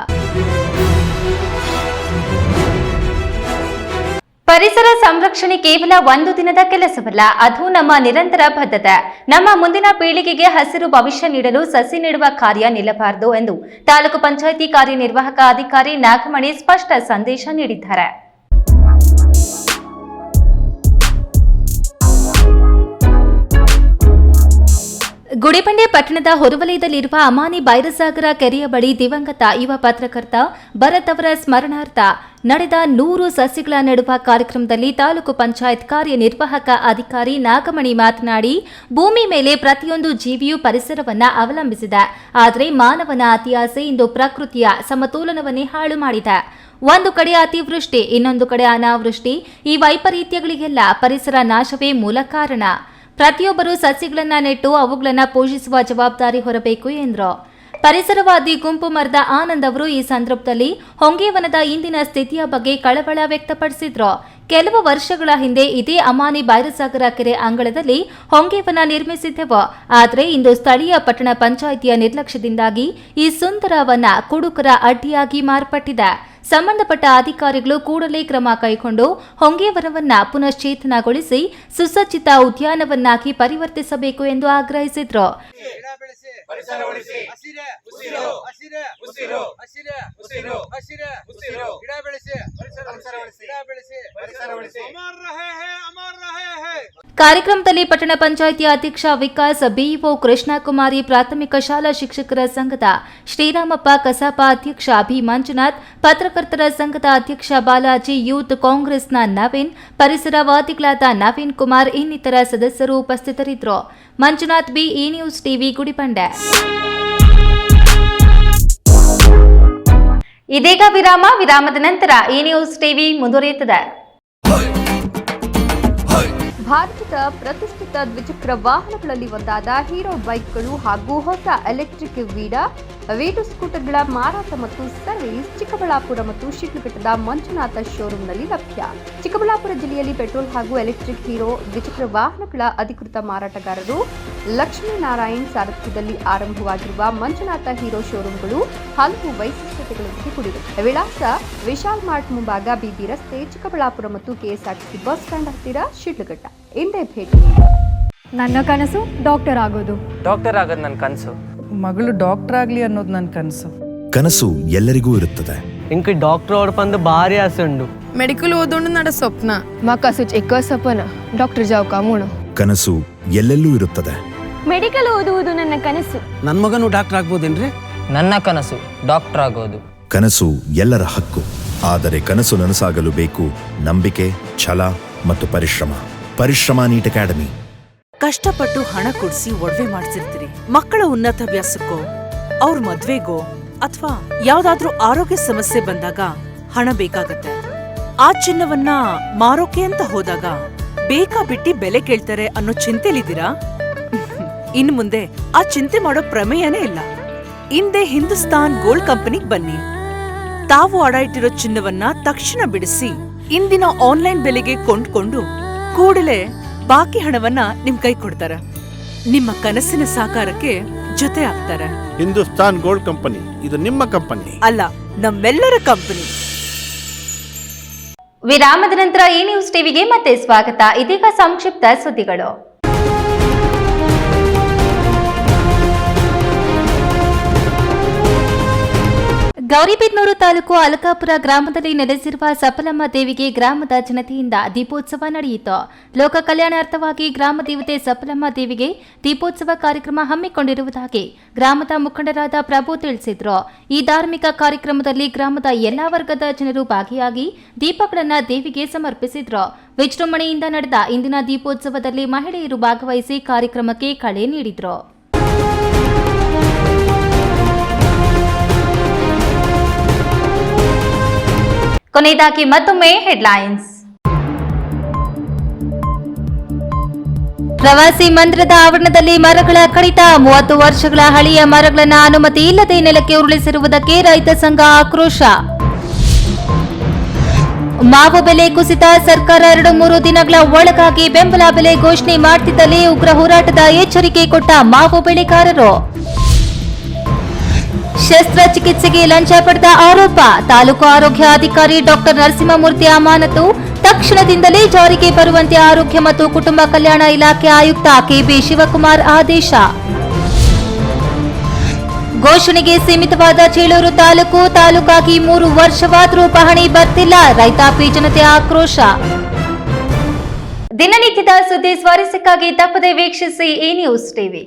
A: ಪರಿಸರ ಸಂರಕ್ಷಣೆ ಕೇವಲ ಒಂದು ದಿನದ ಕೆಲಸವಲ್ಲ, ಅದು ನಮ್ಮ ನಿರಂತರ ಬದ್ಧತೆ. ನಮ್ಮ ಮುಂದಿನ ಪೀಳಿಗೆಗೆ ಹಸಿರು ಭವಿಷ್ಯ ನೀಡಲು ಸಸಿ ನೆಡುವ ಕಾರ್ಯ ನಿಲ್ಲಬಾರದು ಎಂದು ತಾಲೂಕು ಪಂಚಾಯಿತಿ ಕಾರ್ಯನಿರ್ವಾಹಕ ಅಧಿಕಾರಿ ನಾಗಮಣಿ ಸ್ಪಷ್ಟ ಸಂದೇಶ ನೀಡಿದ್ದಾರೆ. ಗುಡಿಬಂಡೆ ಪಟ್ಟಣದ ಹೊರವಲಯದಲ್ಲಿರುವ ಅಮಾನಿ ಬೈರಸಾಗರ ಕೆರೆಯ ಬಳಿ ದಿವಂಗತ ಯುವ ಪತ್ರಕರ್ತ ಭರತ್ ಅವರ ಸ್ಮರಣಾರ್ಥ ನಡೆದ ನೂರು ಸಸ್ಯಗಳ ನೆಡುವ ಕಾರ್ಯಕ್ರಮದಲ್ಲಿ ತಾಲೂಕು ಪಂಚಾಯತ್ ಕಾರ್ಯನಿರ್ವಾಹಕ ಅಧಿಕಾರಿ ನಾಗಮಣಿ ಮಾತನಾಡಿ, ಭೂಮಿ ಮೇಲೆ ಪ್ರತಿಯೊಂದು ಜೀವಿಯು ಪರಿಸರವನ್ನ ಅವಲಂಬಿಸಿದೆ. ಆದರೆ ಮಾನವನ ಅತಿಯಾಸೆ ಇಂದು ಪ್ರಕೃತಿಯ ಸಮತೋಲನವನ್ನೇ ಹಾಳು ಮಾಡಿದೆ. ಒಂದು ಕಡೆ ಅತಿವೃಷ್ಟಿ, ಇನ್ನೊಂದು ಕಡೆ ಅನಾವೃಷ್ಟಿ. ಈ ವೈಪರೀತ್ಯಗಳಿಗೆಲ್ಲ ಪರಿಸರ ನಾಶವೇ ಮೂಲ ಕಾರಣ. ಪ್ರತಿಯೊಬ್ಬರು ಸಸ್ಯಗಳನ್ನ ನೆಟ್ಟು ಅವುಗಳನ್ನ ಪೋಷಿಸುವ ಜವಾಬ್ದಾರಿ ಹೊರಬೇಕು ಎಂದರು. ಪರಿಸರವಾದಿ ಗುಂಪು ಮರದ ಆನಂದ್ ಅವರು ಈ ಸಂದರ್ಭದಲ್ಲಿ ಹೊಂಗೇವನದ ಇಂದಿನ ಸ್ಥಿತಿಯ ಬಗ್ಗೆ ಕಳವಳ ವ್ಯಕ್ತಪಡಿಸಿದ್ರು. ಕೆಲವು ವರ್ಷಗಳ ಹಿಂದೆ ಇದೇ ಅಮಾನಿ ಬೈರಸಾಗರ ಕೆರೆ ಅಂಗಳದಲ್ಲಿ ಹೊಂಗೇವನ ನಿರ್ಮಿಸಿದ್ದೆವು. ಆದರೆ ಇಂದು ಸ್ಥಳೀಯ ಪಟ್ಟಣ ಪಂಚಾಯಿತಿಯ ನಿರ್ಲಕ್ಷ್ಯದಿಂದಾಗಿ ಈ ಸುಂದರವನ್ನ ಕುಡುಕರ ಅಡ್ಡಿಯಾಗಿ ಮಾರ್ಪಟ್ಟಿದೆ. ಸಂಬಂಧಪಟ್ಟ ಅಧಿಕಾರಿಗಳು ಕೂಡಲೇ ಕ್ರಮ ಕೈಗೊಂಡು ಹೊಂಗೇವರವನ್ನ ಪುನಶ್ಚೇತನಗೊಳಿಸಿ ಸುಸಜ್ಜಿತ ಉದ್ಯಾನವನ್ನಾಗಿ ಪರಿವರ್ತಿಸಬೇಕು ಎಂದು ಆಗ್ರಹಿಸಿದ್ರು. ಕಾರ್ಯಕ್ರಮದಲ್ಲಿ ಪಟ್ಟಣ ಪಂಚಾಯಿತಿ ಅಧ್ಯಕ್ಷ ವಿಕಾಸ್ ಬಿಇಒ ಕೃಷ್ಣಕುಮಾರಿ ಪ್ರಾಥಮಿಕ ಶಾಲಾ ಶಿಕ್ಷಕರ ಸಂಘದ ಶ್ರೀರಾಮಪ್ಪ ಕಸಾಪ ಅಧ್ಯಕ್ಷ ಅಭಿ ಮಂಜುನಾಥ್ ಪತ್ರಕರ್ತರ ಸಂಘದ ಅಧ್ಯಕ್ಷ ಬಾಲಾಜಿ ಯೂತ್ ಕಾಂಗ್ರೆಸ್ನ ನವೀನ್ ಪರಿಸರವಾದಿಗಳಾದ ನವೀನ್ ಕುಮಾರ್ ಇನ್ನಿತರ ಸದಸ್ಯರು ಉಪಸ್ಥಿತರಿದ್ದರು. Manjunath B E news TV Gudibande. ಇದೀಗ ವಿರಾಮ, ವಿರಾಮದ ನಂತರ ಈ ನ್ಯೂಸ್ ಟಿವಿ ಮುಂದುವರಿಯುತ್ತದೆ.
F: ಭಾರತದ ಪ್ರತಿಷ್ಠಿತ ದ್ವಿಚಕ್ರ ವಾಹನಗಳಲ್ಲಿ ಒಂದಾದ ಹೀರೋ ಬೈಕ್ಗಳು ಹಾಗೂ ಹೊಸ ಎಲೆಕ್ಟ್ರಿಕ್ ವೀಡಾ ವೇಟು ಸ್ಕೂಟರ್ಗಳ ಮಾರಾಟ ಮತ್ತು ಸರ್ವಿಸ್ ಚಿಕ್ಕಬಳ್ಳಾಪುರ ಮತ್ತು ಶಿಡ್ಲಘಟ್ಟದ ಮಂಜುನಾಥ ಶೋರೂಮ್ನಲ್ಲಿ ಲಭ್ಯ. ಚಿಕ್ಕಬಳ್ಳಾಪುರ ಜಿಲ್ಲೆಯಲ್ಲಿ ಪೆಟ್ರೋಲ್ ಹಾಗೂ ಎಲೆಕ್ಟ್ರಿಕ್ ಹೀರೋ ದ್ವಿಚಕ್ರ ವಾಹನಗಳ ಅಧಿಕೃತ ಮಾರಾಟಗಾರರು ಲಕ್ಷ್ಮೀನಾರಾಯಣ್ ಸಾರಥ್ಯದಲ್ಲಿ ಆರಂಭವಾಗಿರುವ ಮಂಜುನಾಥ ಹೀರೋ ಶೋರೂಂಗಳು ಹಲವು ವೈಶಿಷ್ಟ್ಯತೆಗಳೊಂದಿಗೆ ಕೂಡಿವೆ ವಿಳಾಸ ವಿಶಾಲ್ ಮಾರ್ಟ್ ಮುಂಭಾಗ ಬಿಬಿ ರಸ್ತೆ, ಚಿಕ್ಕಬಳ್ಳಾಪುರ ಮತ್ತು ಕೆಎಸ್ಆರ್ಟಿಸಿ ಬಸ್ ಸ್ಟ್ಯಾಂಡ್ ಹತ್ತಿರ ಶಿಡ್ಲಘಟ್ಟ. ಹಿಂದೆ ಭೇಟಿ ನೀಡಿ
K: ನನ್ನ ಕನಸು ಡಾಕ್ಟರ್ ಆಗೋದು
B: ಡಾಕ್ಟರ್ ಆಗೋದು ನನ್ನ ಕನಸು
H: ಮಗಳು ಡಾಕ್ಟರ್ ಆಗಲಿ ಅನ್ನೋದು ನನ್ನ ಕನಸು
L: ಕನಸು ಎಲ್ಲರಿಗೂ ಇರುತ್ತದೆ
B: ఇంక డాక్టర్ ఓడిపంది భారీ ఆశ ఉండు
K: ಮೆಡಿಕಲ್ ಓದೋಣ ನಡ ಸ್ವಪ್ನ ಮಾಕಾಸು ಎಕ್ಕ ಸಪನ ಡಾಕ್ಟರ್ ಜಾವ್ ಕಾಮೂಣ
L: ಕನಸು ಎಲ್ಲೆಲ್ಲೂ ಇರುತ್ತದೆ
K: ಮೆಡಿಕಲ್ ಓದುವುದು ನನ್ನ ಕನಸು
B: ನನ್ನ ಮಗನು ಡಾಕ್ಟರ್ ಆಗ್ಬೋದೇನ್ರಿ ನನ್ನ ಕನಸು ಡಾಕ್ಟರ್ ಆಗೋದು
L: ಕನಸು ಎಲ್ಲರ ಹಕ್ಕು ಆದರೆ ಕನಸು ನನಸಾಗಲು ಬೇಕು ನಂಬಿಕೆ ಛಲ ಮತ್ತು ಪರಿಶ್ರಮ ಪರಿಶ್ರಮ ನೀಟ್ ಅಕಾಡೆಮಿ.
M: ಕಷ್ಟಪಟ್ಟು ಹಣ ಕೊಡಿಸಿ ಒಡವೆ ಮಾಡಿಸಿರ್ತೀರಿ. ಮಕ್ಕಳ ಉನ್ನತಾಭ್ಯಾಸಕ್ಕೋ ಅವ್ರ ಮದ್ವೆಗೋ, ಅಥವಾ ಯಾವ್ದಾದ್ರೂ ಆರೋಗ್ಯ ಸಮಸ್ಯೆ ಬಂದಾಗ ಹಣ ಬೇಕಾಗತ್ತೆ. ಆ ಚಿನ್ನವನ್ನ ಮಾರೋಕೆ ಅಂತ ಹೋದಾಗ ಬೇಕಾ ಬಿಟ್ಟಿ ಬೆಲೆ ಕೇಳ್ತಾರೆ ಅನ್ನೋ ಚಿಂತೆಲಿದ್ದೀರಾ? ಇನ್ನು ಮುಂದೆ ಆ ಚಿಂತೆ ಮಾಡೋ ಪ್ರಮೇಯನೇ ಇಲ್ಲ. ಹಿಂದೆ ಹಿಂದೂಸ್ತಾನ್ ಗೋಲ್ಡ್ ಕಂಪನಿಗ್ ಬನ್ನಿ. ತಾವು ಅಡ ಇಟ್ಟಿರೋ ಚಿನ್ನವನ್ನ ತಕ್ಷಣ ಬಿಡಿಸಿ, ಇಂದಿನ ಆನ್ಲೈನ್ ಬೆಲೆಗೆ ಕೊಂಡ್ಕೊಂಡು ಕೂಡಲೇ ಬಾಕಿ ಹಣವನ್ನ ನಿಮ್ ಕೈ ಕೊಡ್ತಾರ. ನಿಮ್ಮ ಕನಸಿನ ಸಾಕಾರಕ್ಕೆ ಜೊತೆ ಆಗ್ತಾರೆ.
D: ಹಿಂದೂಸ್ತಾನ್ ಗೋಲ್ಡ್ ಕಂಪನಿ ಇದು ನಿಮ್ಮ ಕಂಪನಿ.
M: ಅಲ್ಲ ನಮ್ಮೆಲ್ಲರ ಕಂಪನಿ.
A: ವಿರಾಮದ ನಂತರ ಈ ನ್ಯೂಸ್ ಟಿವಿಗೆ ಮತ್ತೆ ಸ್ವಾಗತ. ಇದೀಗ ಸಂಕ್ಷಿಪ್ತ ಸುದ್ದಿಗಳು. ಗೌರಿಬಿದನೂರು ತಾಲೂಕು ಅಲಕಾಪುರ ಗ್ರಾಮದಲ್ಲಿ ನೆಲೆಸಿರುವ ಸಫಲಮ್ಮ ದೇವಿಗೆ ಗ್ರಾಮದ ಜನತೆಯಿಂದ ದೀಪೋತ್ಸವ ನಡೆಯಿತು. ಲೋಕ ಕಲ್ಯಾಣಾರ್ಥವಾಗಿ ಗ್ರಾಮ ದೇವತೆ ಸಫಲಮ್ಮ ದೇವಿಗೆ ದೀಪೋತ್ಸವ ಕಾರ್ಯಕ್ರಮ ಹಮ್ಮಿಕೊಂಡಿರುವುದಾಗಿ ಗ್ರಾಮದ ಮುಖಂಡರಾದ ಪ್ರಭು ತಿಳಿಸಿದರು. ಈ ಧಾರ್ಮಿಕ ಕಾರ್ಯಕ್ರಮದಲ್ಲಿ ಗ್ರಾಮದ ಎಲ್ಲಾ ವರ್ಗದ ಜನರು ಭಾಗಿಯಾಗಿ ದೀಪಗಳನ್ನು ದೇವಿಗೆ ಸಮರ್ಪಿಸಿದ್ರು. ವಿಜೃಂಭಣೆಯಿಂದ ನಡೆದ ಇಂದಿನ ದೀಪೋತ್ಸವದಲ್ಲಿ ಮಹಿಳೆಯರು ಭಾಗವಹಿಸಿ ಕಾರ್ಯಕ್ರಮಕ್ಕೆ ಕಳೆ ನೀಡಿದ್ರು. ಕೊನೆಯದಾಗಿ ಮತ್ತೊಮ್ಮೆ ಹೆಡ್ಲೈನ್ಸ್ ಪ್ರವಾಸಿ ಮಂದಿರದ ಆವರಣದಲ್ಲಿ ಮರಗಳ ಕಡಿತ. ಮೂವತ್ತು ವರ್ಷಗಳ ಹಳೆಯ ಮರಗಳನ್ನು ಅನುಮತಿ ಇಲ್ಲದೆ ನೆಲಕ್ಕೆ ಉರುಳಿಸಿರುವುದಕ್ಕೆ ರೈತ ಸಂಘ ಆಕ್ರೋಶ. ಮಾವು ಬೆಲೆ ಕುಸಿತ, ಸರ್ಕಾರ ಎರಡು ಮೂರು ದಿನಗಳ ಒಳಗಾಗಿ ಬೆಂಬಲ ಬೆಲೆ ಘೋಷಣೆ ಮಾಡ್ತಿದ್ದಲ್ಲಿ ಉಗ್ರ ಹೋರಾಟದ ಎಚ್ಚರಿಕೆ ಕೊಟ್ಟ ಮಾವು ಬೆಳೆಗಾರರು. ಶಸ್ತ್ರಚಿಕಿತ್ಸೆಗೆ ಲಂಚ ಪಡೆದ ಆರೋಪ. ತಾಲೂಕು ಆರೋಗ್ಯಾಧಿಕಾರಿ ಡಾಕ್ಟರ್ ನರಸಿಂಹಮೂರ್ತಿ ಅಮಾನತು ತಕ್ಷಣದಿಂದಲೇ ಜಾರಿಗೆ ಬರುವಂತೆ ಆರೋಗ್ಯ ಮತ್ತು ಕುಟುಂಬ ಕಲ್ಯಾಣ ಇಲಾಖೆ ಆಯುಕ್ತ ಕೆಬಿ ಶಿವಕುಮಾರ್ ಆದೇಶ. ಘೋಷಣೆಗೆ ಸೀಮಿತವಾದ ಚೇಳೂರು ತಾಲೂಕು ತಾಲೂಕಾಗಿ ಮೂರು ವರ್ಷವಾದರೂ ಪಹಣಿ ಬರ್ತಿಲ್ಲ. ರೈತಾಪಿ ಜನತೆ ಆಕ್ರೋಶ. ದಿನನಿತ್ಯದ ಸುದ್ದಿ ಸ್ವಾರಸ್ಯಕ್ಕಾಗಿ ತಪ್ಪದೆ ವೀಕ್ಷಿಸಿ ಈ ನ್ಯೂಸ್ ಟಿವಿ.